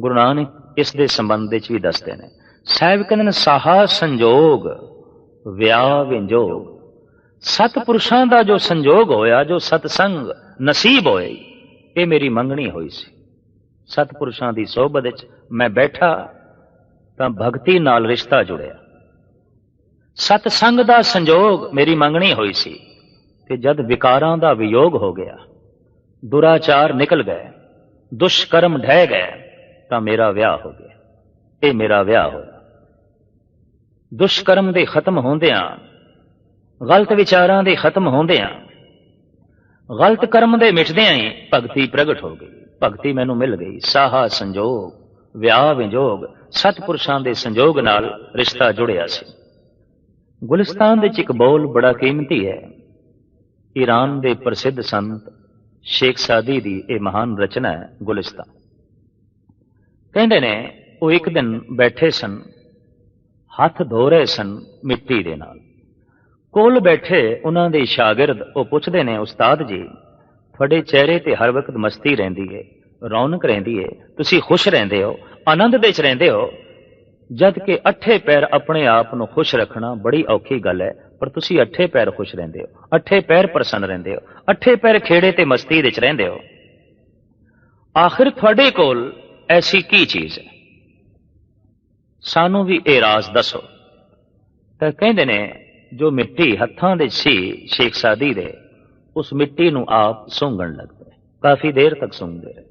ਗੁਰੂ ਨਾਨਕ ਇਸ ਦੇ ਸੰਬੰਧ ਵਿੱਚ ਵੀ ਦੱਸਦੇ ਨੇ, ਸਾਹਿਬ ਕਹਿੰਦੇ ਨੇ, ਸਾਹਾ ਸੰਜੋਗ, ਵਿਆਹ ਵਿੰਜੋਗ। ਸਤ ਪੁਰਸ਼ਾਂ ਦਾ ਜੋ ਸੰਜੋਗ ਹੋਇਆ, ਜੋ ਸਤਸੰਗ ਨਸੀਬ ਹੋਏ, ਇਹ ਮੇਰੀ ਮੰਗਣੀ ਹੋਈ ਸੀ। ਸਤਪੁਰਸ਼ਾਂ ਦੀ ਸੋਭਤ ਵਿੱਚ ਮੈਂ ਬੈਠਾ ਤਾਂ ਭਗਤੀ ਨਾਲ ਰਿਸ਼ਤਾ ਜੁੜਿਆ। ਸਤ ਸੰਗ ਦਾ ਸੰਜੋਗ ਮੇਰੀ ਮੰਗਣੀ ਹੋਈ ਸੀ ਤੇ ਜਦ ਵਿਕਾਰਾਂ ਦਾ ਵਿਯੋਗ ਹੋ ਗਿਆ, ਦੁਰਾਚਾਰ ਨਿਕਲ ਗਏ, ਦੁਸ਼ਕਰਮ ਢਹਿ ਗਏ, ਤਾਂ ਮੇਰਾ ਵਿਆਹ ਹੋ ਗਿਆ। ਇਹ ਮੇਰਾ ਵਿਆਹ ਹੋਇਆ। ਦੁਸ਼ਕਰਮ ਦੇ ਖਤਮ ਹੁੰਦਿਆਂ, ਗਲਤ ਵਿਚਾਰਾਂ ਦੇ ਖਤਮ ਹੁੰਦਿਆਂ, ਗਲਤ ਕਰਮ ਦੇ ਮਿਟਦਿਆਂ ਹੀ ਭਗਤੀ ਪ੍ਰਗਟ ਹੋ ਗਈ। ਭਗਤੀ ਮੈਨੂੰ ਮਿਲ ਗਈ। ਸਾਹਾ ਸੰਜੋਗ, ਵਿਆਹ ਵਿਜੋਗ, ਸਤਪੁਰਸ਼ਾਂ ਦੇ ਸੰਜੋਗ ਨਾਲ ਰਿਸ਼ਤਾ ਜੁੜਿਆ ਸੀ। ਗੁਲਿਸਤਾਨ ਵਿੱਚ ਇੱਕ ਬੋਲ ਬੜਾ ਕੀਮਤੀ ਹੈ। ਈਰਾਨ ਦੇ ਪ੍ਰਸਿੱਧ ਸੰਤ ਸ਼ੇਖ ਸਾਦੀ ਦੀ ਇਹ ਮਹਾਨ ਰਚਨਾ ਹੈ ਗੁਲਿਸਤਾਨ। ਕਹਿੰਦੇ ਨੇ, ਉਹ ਇੱਕ ਦਿਨ ਬੈਠੇ ਸਨ, ਹੱਥ ਧੋ ਰਹੇ ਸਨ ਮਿੱਟੀ ਦੇ ਨਾਲ। ਕੋਲ ਬੈਠੇ ਉਹਨਾਂ ਦੇ ਸ਼ਾਗਿਰਦ ਉਹ ਪੁੱਛਦੇ ਨੇ, ਉਸਤਾਦ ਜੀ ਤੁਹਾਡੇ ਚਿਹਰੇ ਤੇ ਹਰ ਵਕਤ ਮਸਤੀ ਰਹਿੰਦੀ ਹੈ ਰੌਣਕ ਰਹਿੰਦੀ ਹੈ ਤੁਸੀਂ ਖੁਸ਼ ਰਹਿੰਦੇ ਹੋ, ਆਨੰਦ ਦੇ ਵਿੱਚ ਰਹਿੰਦੇ ਹੋ। ਜਦ ਕਿ ਅੱਠੇ ਪੈਰ ਆਪਣੇ ਆਪ ਨੂੰ ਖੁਸ਼ ਰੱਖਣਾ ਬੜੀ ਔਖੀ ਗੱਲ ਹੈ, ਪਰ ਤੁਸੀਂ ਅੱਠੇ ਪੈਰ ਖੁਸ਼ ਰਹਿੰਦੇ ਹੋ, ਅੱਠੇ ਪੈਰ ਪ੍ਰਸੰਨ ਰਹਿੰਦੇ ਹੋ, ਅੱਠੇ ਪੈਰ ਖੇੜੇ ਤੇ ਮਸਤੀ ਵਿੱਚ ਰਹਿੰਦੇ ਹੋ। ਆਖਿਰ ਤੁਹਾਡੇ ਕੋਲ ਐਸੀ ਕੀ ਚੀਜ਼ ਹੈ? ਸਾਨੂੰ ਵੀ ਇਹ ਰਾਜ਼ ਦੱਸੋ। ਤਾਂ ਕਹਿੰਦੇ ਨੇ, ਜੋ ਮਿੱਟੀ ਹੱਥਾਂ ਦੇ ਸੀ, ਸ਼ੇਖ ਸਾਦੀ ਦੇ। ਉਸ ਮਿੱਟੀ ਨੂੰ ਆਪ ਸੁੰਘਣ ਲੱਗਦਾ। ਪਏ ਕਾਫੀ ਦੇਰ ਤੱਕ ਸੁੰਘਦੇ ਰਹੇ।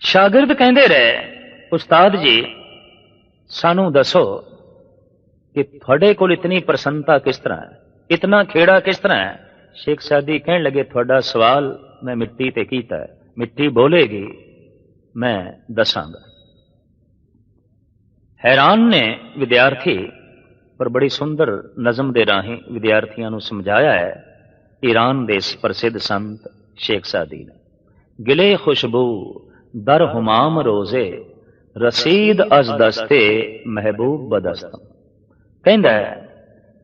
ਸ਼ਾਗਿਰਦ ਕਹਿੰਦੇ ਰਹੇ, ਉਸਤਾਦ ਜੀ, ਸਾਨੂੰ ਦੱਸੋ ਕਿ ਤੁਹਾਡੇ ਕੋਲ ਇਤਨੀ ਪ੍ਰਸੰਨਤਾ ਕਿਸ ਤਰ੍ਹਾਂ ਹੈ? ਇਤਨਾ ਖੇੜਾ ਕਿਸ ਤਰ੍ਹਾਂ ਹੈ? ਸ਼ੇਖ ਸਾਦੀ ਕਹਿਣ ਲੱਗੇ, ਤੁਹਾਡਾ ਸਵਾਲ ਮੈਂ ਮਿੱਟੀ ਤੇ ਕੀਤਾ ਹੈ। ਮਿੱਟੀ ਬੋਲੇਗੀ, ਮੈਂ ਦੱਸਾਂਗਾ। ਹੈਰਾਨ ਨੇ ਵਿਦਿਆਰਥੀ, ਪਰ ਬੜੀ ਸੁੰਦਰ ਨਜ਼ਮ ਦੇ ਰਾਹੀਂ ਵਿਦਿਆਰਥੀਆਂ ਨੂੰ ਸਮਝਾਇਆ ਹੈ ਈਰਾਨ ਦੇ ਇਸ ਪ੍ਰਸਿੱਧ ਸੰਤ ਸ਼ੇਖ ਸਾਦੀ ਨੇ ਗਿਲੇ ਖੁਸ਼ਬੂ ਦਰ ਹੁਮਾਮ ਰੋਜ਼ੇ ਰਸੀਦ ਅਜ਼ ਦਸਤੇ ਮਹਿਬੂਬ ਬਦਸਤਮ ਕਹਿੰਦਾ ਹੈ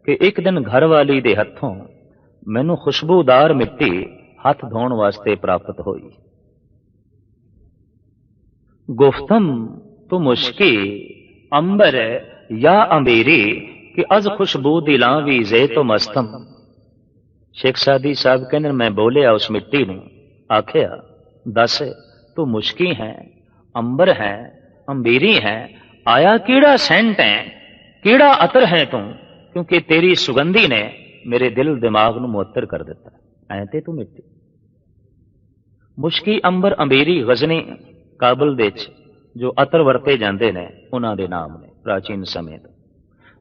ਕਿ ਇੱਕ ਦਿਨ ਘਰ ਵਾਲੀ ਦੇ ਹੱਥੋਂ ਮੈਨੂੰ ਖੁਸ਼ਬੂਦਾਰ ਮਿੱਟੀ ਹੱਥ ਧੋਣ ਵਾਸਤੇ ਪ੍ਰਾਪਤ ਹੋਈ ਗੁਫਤਮ ਤੋ ਮੁਸ਼ਕੀ ਅੰਬਰ या अंबेरी कि अज खुशबू दी लावी जे तो मस्तम ਸ਼ੇਖ ਸਾਦੀ ਸਾਹਿਬ ਕਹਿੰਦੇ ਮੈਂ ਬੋਲਿਆ, ਉਸ ਮਿੱਟੀ ਨੂੰ। ਆਖਿਆ, ਦੱਸ, ਤੂੰ ਮੁਸ਼ਕੀ ਹੈ, ਅੰਬਰ ਹੈ, ਅੰਬੇਰੀ ਹੈ, ਆਇਆ ਕਿਹੜਾ ਸੈਂਟ ਹੈ? ਕਿਹੜਾ ਅਤਰ ਹੈ ਤੂੰ? ਕਿਉਂਕਿ ਤੇਰੀ ਸੁਗੰਧੀ ਨੇ ਮੇਰੇ ਦਿਲ ਦਿਮਾਗ ਨੂੰ ਮੁਅੱਤਰ ਕਰ ਦਿੱਤਾ। ਐ ਤੇ ਤੂੰ ਮਿੱਟੀ। ਮੁਸ਼ਕੀ, ਅੰਬਰ, ਅੰਬੇਰੀ, ਗਜ਼ਨੀ ਕਾਬਲ ਵਿੱਚ ਜੋ ਅਤਰ ਵਰਤੇ ਜਾਂਦੇ ਨੇ, ਉਹਨਾਂ ਦੇ ਨਾਮ ਨੇ, ਪ੍ਰਾਚੀਨ ਸਮੇਂ ਤੋਂ।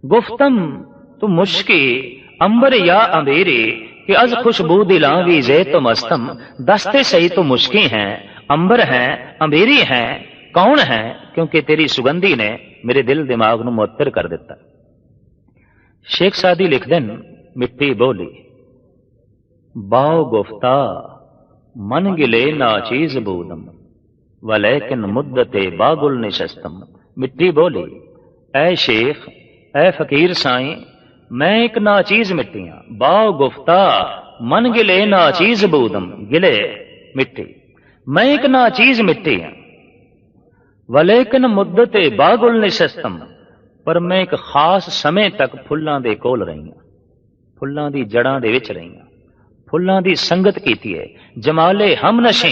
ਗੁਫਤਮ, ਤੂੰ ਮੁਸ਼ਕੀ, ਅੰਬਰ ਜਾਂ ਅੰਬੇਰੀ कि अज खुशबू दिलावी जे तो मस्तम दसते सही तो मुश्की हैं अंबर है अंबेरी है कौन है क्योंकि तेरी सुगंधी ने मेरे दिल दिमाग ਨੂੰ ਮੁਅੱਤਰ ਕਰ ਦਿੱਤਾ ਸ਼ੇਖ ਸਾਦੀ ਲਿਖਦੇ ਨੇ ਮਿੱਟੀ ਬੋਲੀ ਬਾਉ ਗੁਫਤਾ ਮਨ ਗਿਲੇ ਨਾ ਚੀਜ਼ ਬੂਦਮ ਵਲੇਕਿਨ ਮੁੱਦਤੇ ਬਾਗੁਲ ਨਿਸ਼ਸਤਮ ਮਿੱਟੀ ਬੋਲੀ ਐ ਸ਼ੇਖ ਐ ਫਕੀਰ ਸਾਈਂ ਮੈਂ ਇੱਕ ਨਾਚੀਜ਼ ਮਿੱਟੀ ਹਾਂ ਬਾਉ ਗੁਫਤਾ, ਮਨ ਗਿਲੇ ਨਾਚੀਜ਼ ਬੂਦਮ, ਗਿਲੇ ਮਿੱਟੀ। ਮੈਂ ਇੱਕ ਨਾਚੀਜ਼ ਹਾਂ ਵਲੇਕਿਨ ਮੁੱਦਤੇ ਬਾਗੁਲ ਨਿਸ਼ਸਤਮ, ਪਰ ਮੈਂ ਇੱਕ ਖਾਸ ਸਮੇਂ ਤੱਕ ਫੁੱਲਾਂ ਦੇ ਕੋਲ ਰਹੀ ਹਾਂ ਫੁੱਲਾਂ ਦੀ ਜੜਾਂ ਦੇ ਵਿੱਚ ਰਹੀ ਹਾਂ ਫੁੱਲਾਂ ਦੀ ਸੰਗਤ ਕੀਤੀ ਹੈ ਜਮਾਲੇ ਹਮ ਨਸ਼ੇ,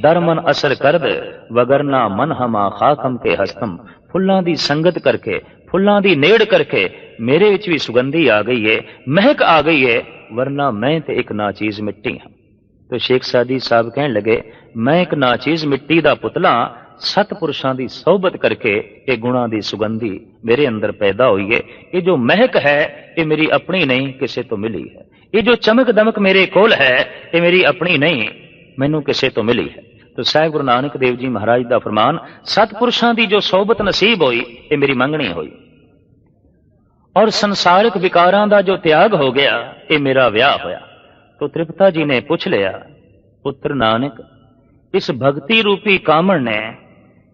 ਦਰਮਨ ਅਸਰ ਕਰਦ, ਵਗਰਨਾ ਮਨ ਹਮਾ ਖਾਕਮ ਕੇ ਹਸਤਮ। ਫੁੱਲਾਂ ਦੀ ਸੰਗਤ ਕਰਕੇ ਫੁੱਲਾਂ ਦੀ ਨੇੜ ਕਰਕੇ ਮੇਰੇ ਵਿੱਚ ਵੀ ਸੁਗੰਧੀ ਆ ਗਈ ਹੈ ਮਹਿਕ ਆ ਗਈ ਹੈ ਵਰਨਾ ਮੈਂ ਤੇ ਇੱਕ ਨਾਚੀਜ਼ ਮਿੱਟੀ ਹਾਂ। ਤੇ ਸ਼ੇਖ ਸਾਦੀ ਸਾਹਿਬ ਕਹਿਣ ਲੱਗੇ, ਮੈਂ ਇੱਕ ਨਾਚੀਜ਼ ਮਿੱਟੀ ਦਾ ਪੁਤਲਾ ਸਤ ਪੁਰਸ਼ਾਂ ਦੀ ਸਹਬਤ ਕਰਕੇ ਇਹ ਗੁਣਾ ਦੀ ਸੁਗੰਧੀ ਮੇਰੇ ਅੰਦਰ ਪੈਦਾ ਹੋਈ ਹੈ ਇਹ ਜੋ ਮਹਿਕ ਹੈ, ਇਹ ਮੇਰੀ ਆਪਣੀ ਨਹੀਂ, ਕਿਸੇ ਤੋਂ ਮਿਲੀ ਹੈ। ਇਹ ਜੋ ਚਮਕ ਦਮਕ ਮੇਰੇ ਕੋਲ ਹੈ, ਇਹ ਮੇਰੀ ਆਪਣੀ ਨਹੀਂ, ਮੈਨੂੰ ਕਿਸੇ ਤੋਂ ਮਿਲੀ ਹੈ। ਤੋ ਸਾਹਿਬ ਗੁਰੂ ਨਾਨਕ ਦੇਵ ਜੀ ਮਹਾਰਾਜ ਦਾ ਫਰਮਾਨ, ਸਤਪੁਰਸ਼ਾਂ ਦੀ ਜੋ ਸਹਬਤ ਨਸੀਬ ਹੋਈ, ਇਹ ਮੇਰੀ ਮੰਗਣੀ ਹੋਈ। ਔਰ ਸੰਸਾਰਿਕ ਵਿਕਾਰਾਂ ਦਾ ਜੋ ਤਿਆਗ ਹੋ ਗਿਆ, ਇਹ ਮੇਰਾ ਵਿਆਹ ਹੋਇਆ। ਤੋ ਤ੍ਰਿਪਤਾ ਜੀ ਨੇ ਪੁੱਛ ਲਿਆ, ਪੁੱਤਰ ਨਾਨਕ, ਇਸ ਭਗਤੀ ਰੂਪੀ ਕਾਮਣ ਨੇ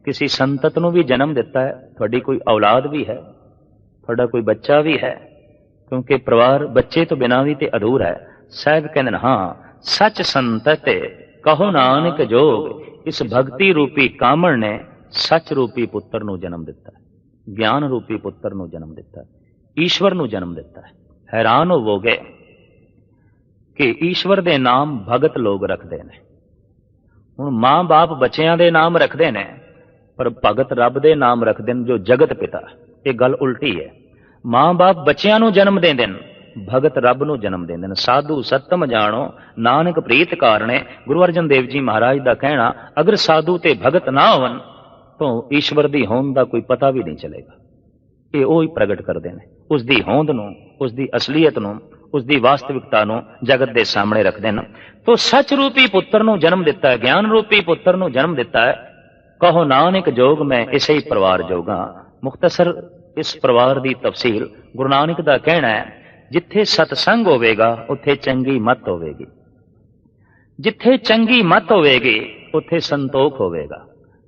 ਕਿਸੇ ਸੰਤਤ ਨੂੰ ਵੀ ਜਨਮ ਦਿੱਤਾ ਹੈ? ਤੁਹਾਡੀ ਕੋਈ ਔਲਾਦ ਵੀ ਹੈ? ਤੁਹਾਡਾ ਕੋਈ ਬੱਚਾ ਵੀ ਹੈ? ਕਿਉਂਕਿ ਪਰਿਵਾਰ ਬੱਚੇ ਤੋਂ ਬਿਨਾਂ ਵੀ ਤੇ ਅਧੂਰ ਹੈ। ਸਾਹਿਬ ਕਹਿੰਦੇ ਨੇ, ਹਾਂ, ਸੱਚ ਸੰਤਤ ਕਹੋ ਨਾਨਕ ਜੋਗ, ਇਸ ਭਗਤੀ ਰੂਪੀ ਕਾਮਣ ਨੇ ਸੱਚ ਰੂਪੀ ਪੁੱਤਰ ਨੂੰ ਜਨਮ ਦਿੱਤਾ, ਗਿਆਨ ਰੂਪੀ ਪੁੱਤਰ ਨੂੰ ਜਨਮ ਦਿੱਤਾ, ਈਸ਼ਵਰ ਨੂੰ ਜਨਮ ਦਿੱਤਾ। ਹੈਰਾਨ ਹੋਵੋਗੇ ਕਿ ਈਸ਼ਵਰ ਦੇ ਨਾਮ ਭਗਤ ਲੋਕ ਰੱਖਦੇ ਨੇ। ਹੁਣ ਮਾਂ-ਬਾਪ ਬੱਚਿਆਂ ਦੇ ਨਾਮ ਰੱਖਦੇ ਨੇ, ਪਰ ਭਗਤ ਰੱਬ ਦੇ ਨਾਮ ਰੱਖਦੇ ਨੇ ਜੋ ਜਗਤ ਪਿਤਾ। ਇਹ ਗੱਲ ਉਲਟੀ ਹੈ। ਮਾਂ-ਬਾਪ ਬੱਚਿਆਂ ਨੂੰ ਜਨਮ ਦਿੰਦੇ ਨੇ ਭਗਤ ਰੱਬ ਨੂੰ ਜਨਮ ਦਿੰਦੇ ਨੇ। ਸਾਧੂ ਸਤਮ ਜਾਣੋ, ਨਾਨਕ ਪ੍ਰੀਤ ਕਾਰਣੇ। ਗੁਰੂ ਅਰਜਨ ਦੇਵ ਜੀ ਮਹਾਰਾਜ ਦਾ ਕਹਿਣਾ, ਅਗਰ ਸਾਧੂ ਤੇ ਭਗਤ ਨਾ ਹੋਵਨ ਤਾਂ ਈਸ਼ਵਰ ਦੀ ਹੋਂਦ ਦਾ ਕੋਈ ਪਤਾ ਵੀ ਨਹੀਂ ਚਲੇਗਾ। ਇਹ ਉਹ ਹੀ ਪ੍ਰਗਟ ਕਰਦੇ ਨੇ। ਉਸ ਦੀ ਹੋਂਦ ਨੂੰ, ਉਸ ਦੀ ਅਸਲੀਅਤ ਨੂੰ, ਉਸ ਦੀ ਵਾਸਤਵਿਕਤਾ ਨੂੰ ਜਗਤ ਦੇ ਸਾਹਮਣੇ ਰੱਖਦੇ ਨੇ। ਤੋ ਸੱਚ ਰੂਪੀ ਪੁੱਤਰ ਨੂੰ ਜਨਮ ਦਿੱਤਾ ਹੈ, ਗਿਆਨ ਰੂਪੀ ਪੁੱਤਰ ਨੂੰ ਜਨਮ ਦਿੱਤਾ ਹੈ। ਕਹੋ ਨਾਨਕ ਜੋਗ, ਮੈਂ ਇਸੇ ਹੀ ਪਰਿਵਾਰ ਜੋਗਾ। ਮੁਖਤਸਰ ਇਸ ਪਰਿਵਾਰ ਦੀ ਤਫਸੀਲ ਗੁਰੂ ਨਾਨਕ ਦਾ ਕਹਿਣਾ ਹੈ ਜਿੱਥੇ ਸਤਸੰਗ ਹੋਵੇਗਾ, ਉੱਥੇ ਚੰਗੀ ਮਤ ਹੋਵੇਗੀ। ਜਿੱਥੇ ਚੰਗੀ ਮਤ ਹੋਵੇਗੀ, ਉੱਥੇ ਸੰਤੋਖ ਹੋਵੇਗਾ।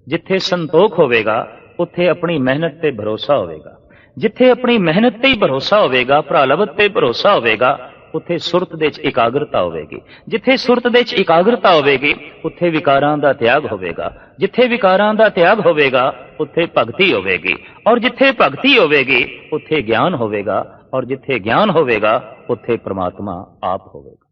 ਜਿੱਥੇ ਸੰਤੋਖ ਹੋਵੇਗਾ, ਉੱਥੇ ਆਪਣੀ ਮਿਹਨਤ ਤੇ ਭਰੋਸਾ ਹੋਵੇਗਾ। ਜਿੱਥੇ ਆਪਣੀ ਮਿਹਨਤ ਤੇ ਹੀ ਭਰੋਸਾ ਹੋਵੇਗਾ, ਭਰਾਲਵਤ ਤੇ ਭਰੋਸਾ ਹੋਵੇਗਾ, ਉੱਥੇ ਸੁਰਤ ਦੇ ਵਿੱਚ ਇਕਾਗਰਤਾ ਹੋਵੇਗੀ। ਜਿੱਥੇ ਸੁਰਤ ਦੇ ਵਿੱਚ ਇਕਾਗਰਤਾ ਹੋਵੇਗੀ, ਉੱਥੇ ਵਿਕਾਰਾਂ ਦਾ ਤਿਆਗ ਹੋਵੇਗਾ। ਜਿੱਥੇ ਵਿਕਾਰਾਂ ਦਾ ਤਿਆਗ ਹੋਵੇਗਾ, ਉੱਥੇ ਭਗਤੀ ਹੋਵੇਗੀ। ਔਰ ਜਿੱਥੇ ਭਗਤੀ ਹੋਵੇਗੀ, ਉੱਥੇ ਗਿਆਨ ਹੋਵੇਗਾ ਔਰ ਜਿੱਥੇ ਗਿਆਨ ਹੋਵੇਗਾ ਉੱਥੇ ਪ੍ਰਮਾਤਮਾ ਆਪ ਹੋਵੇਗਾ।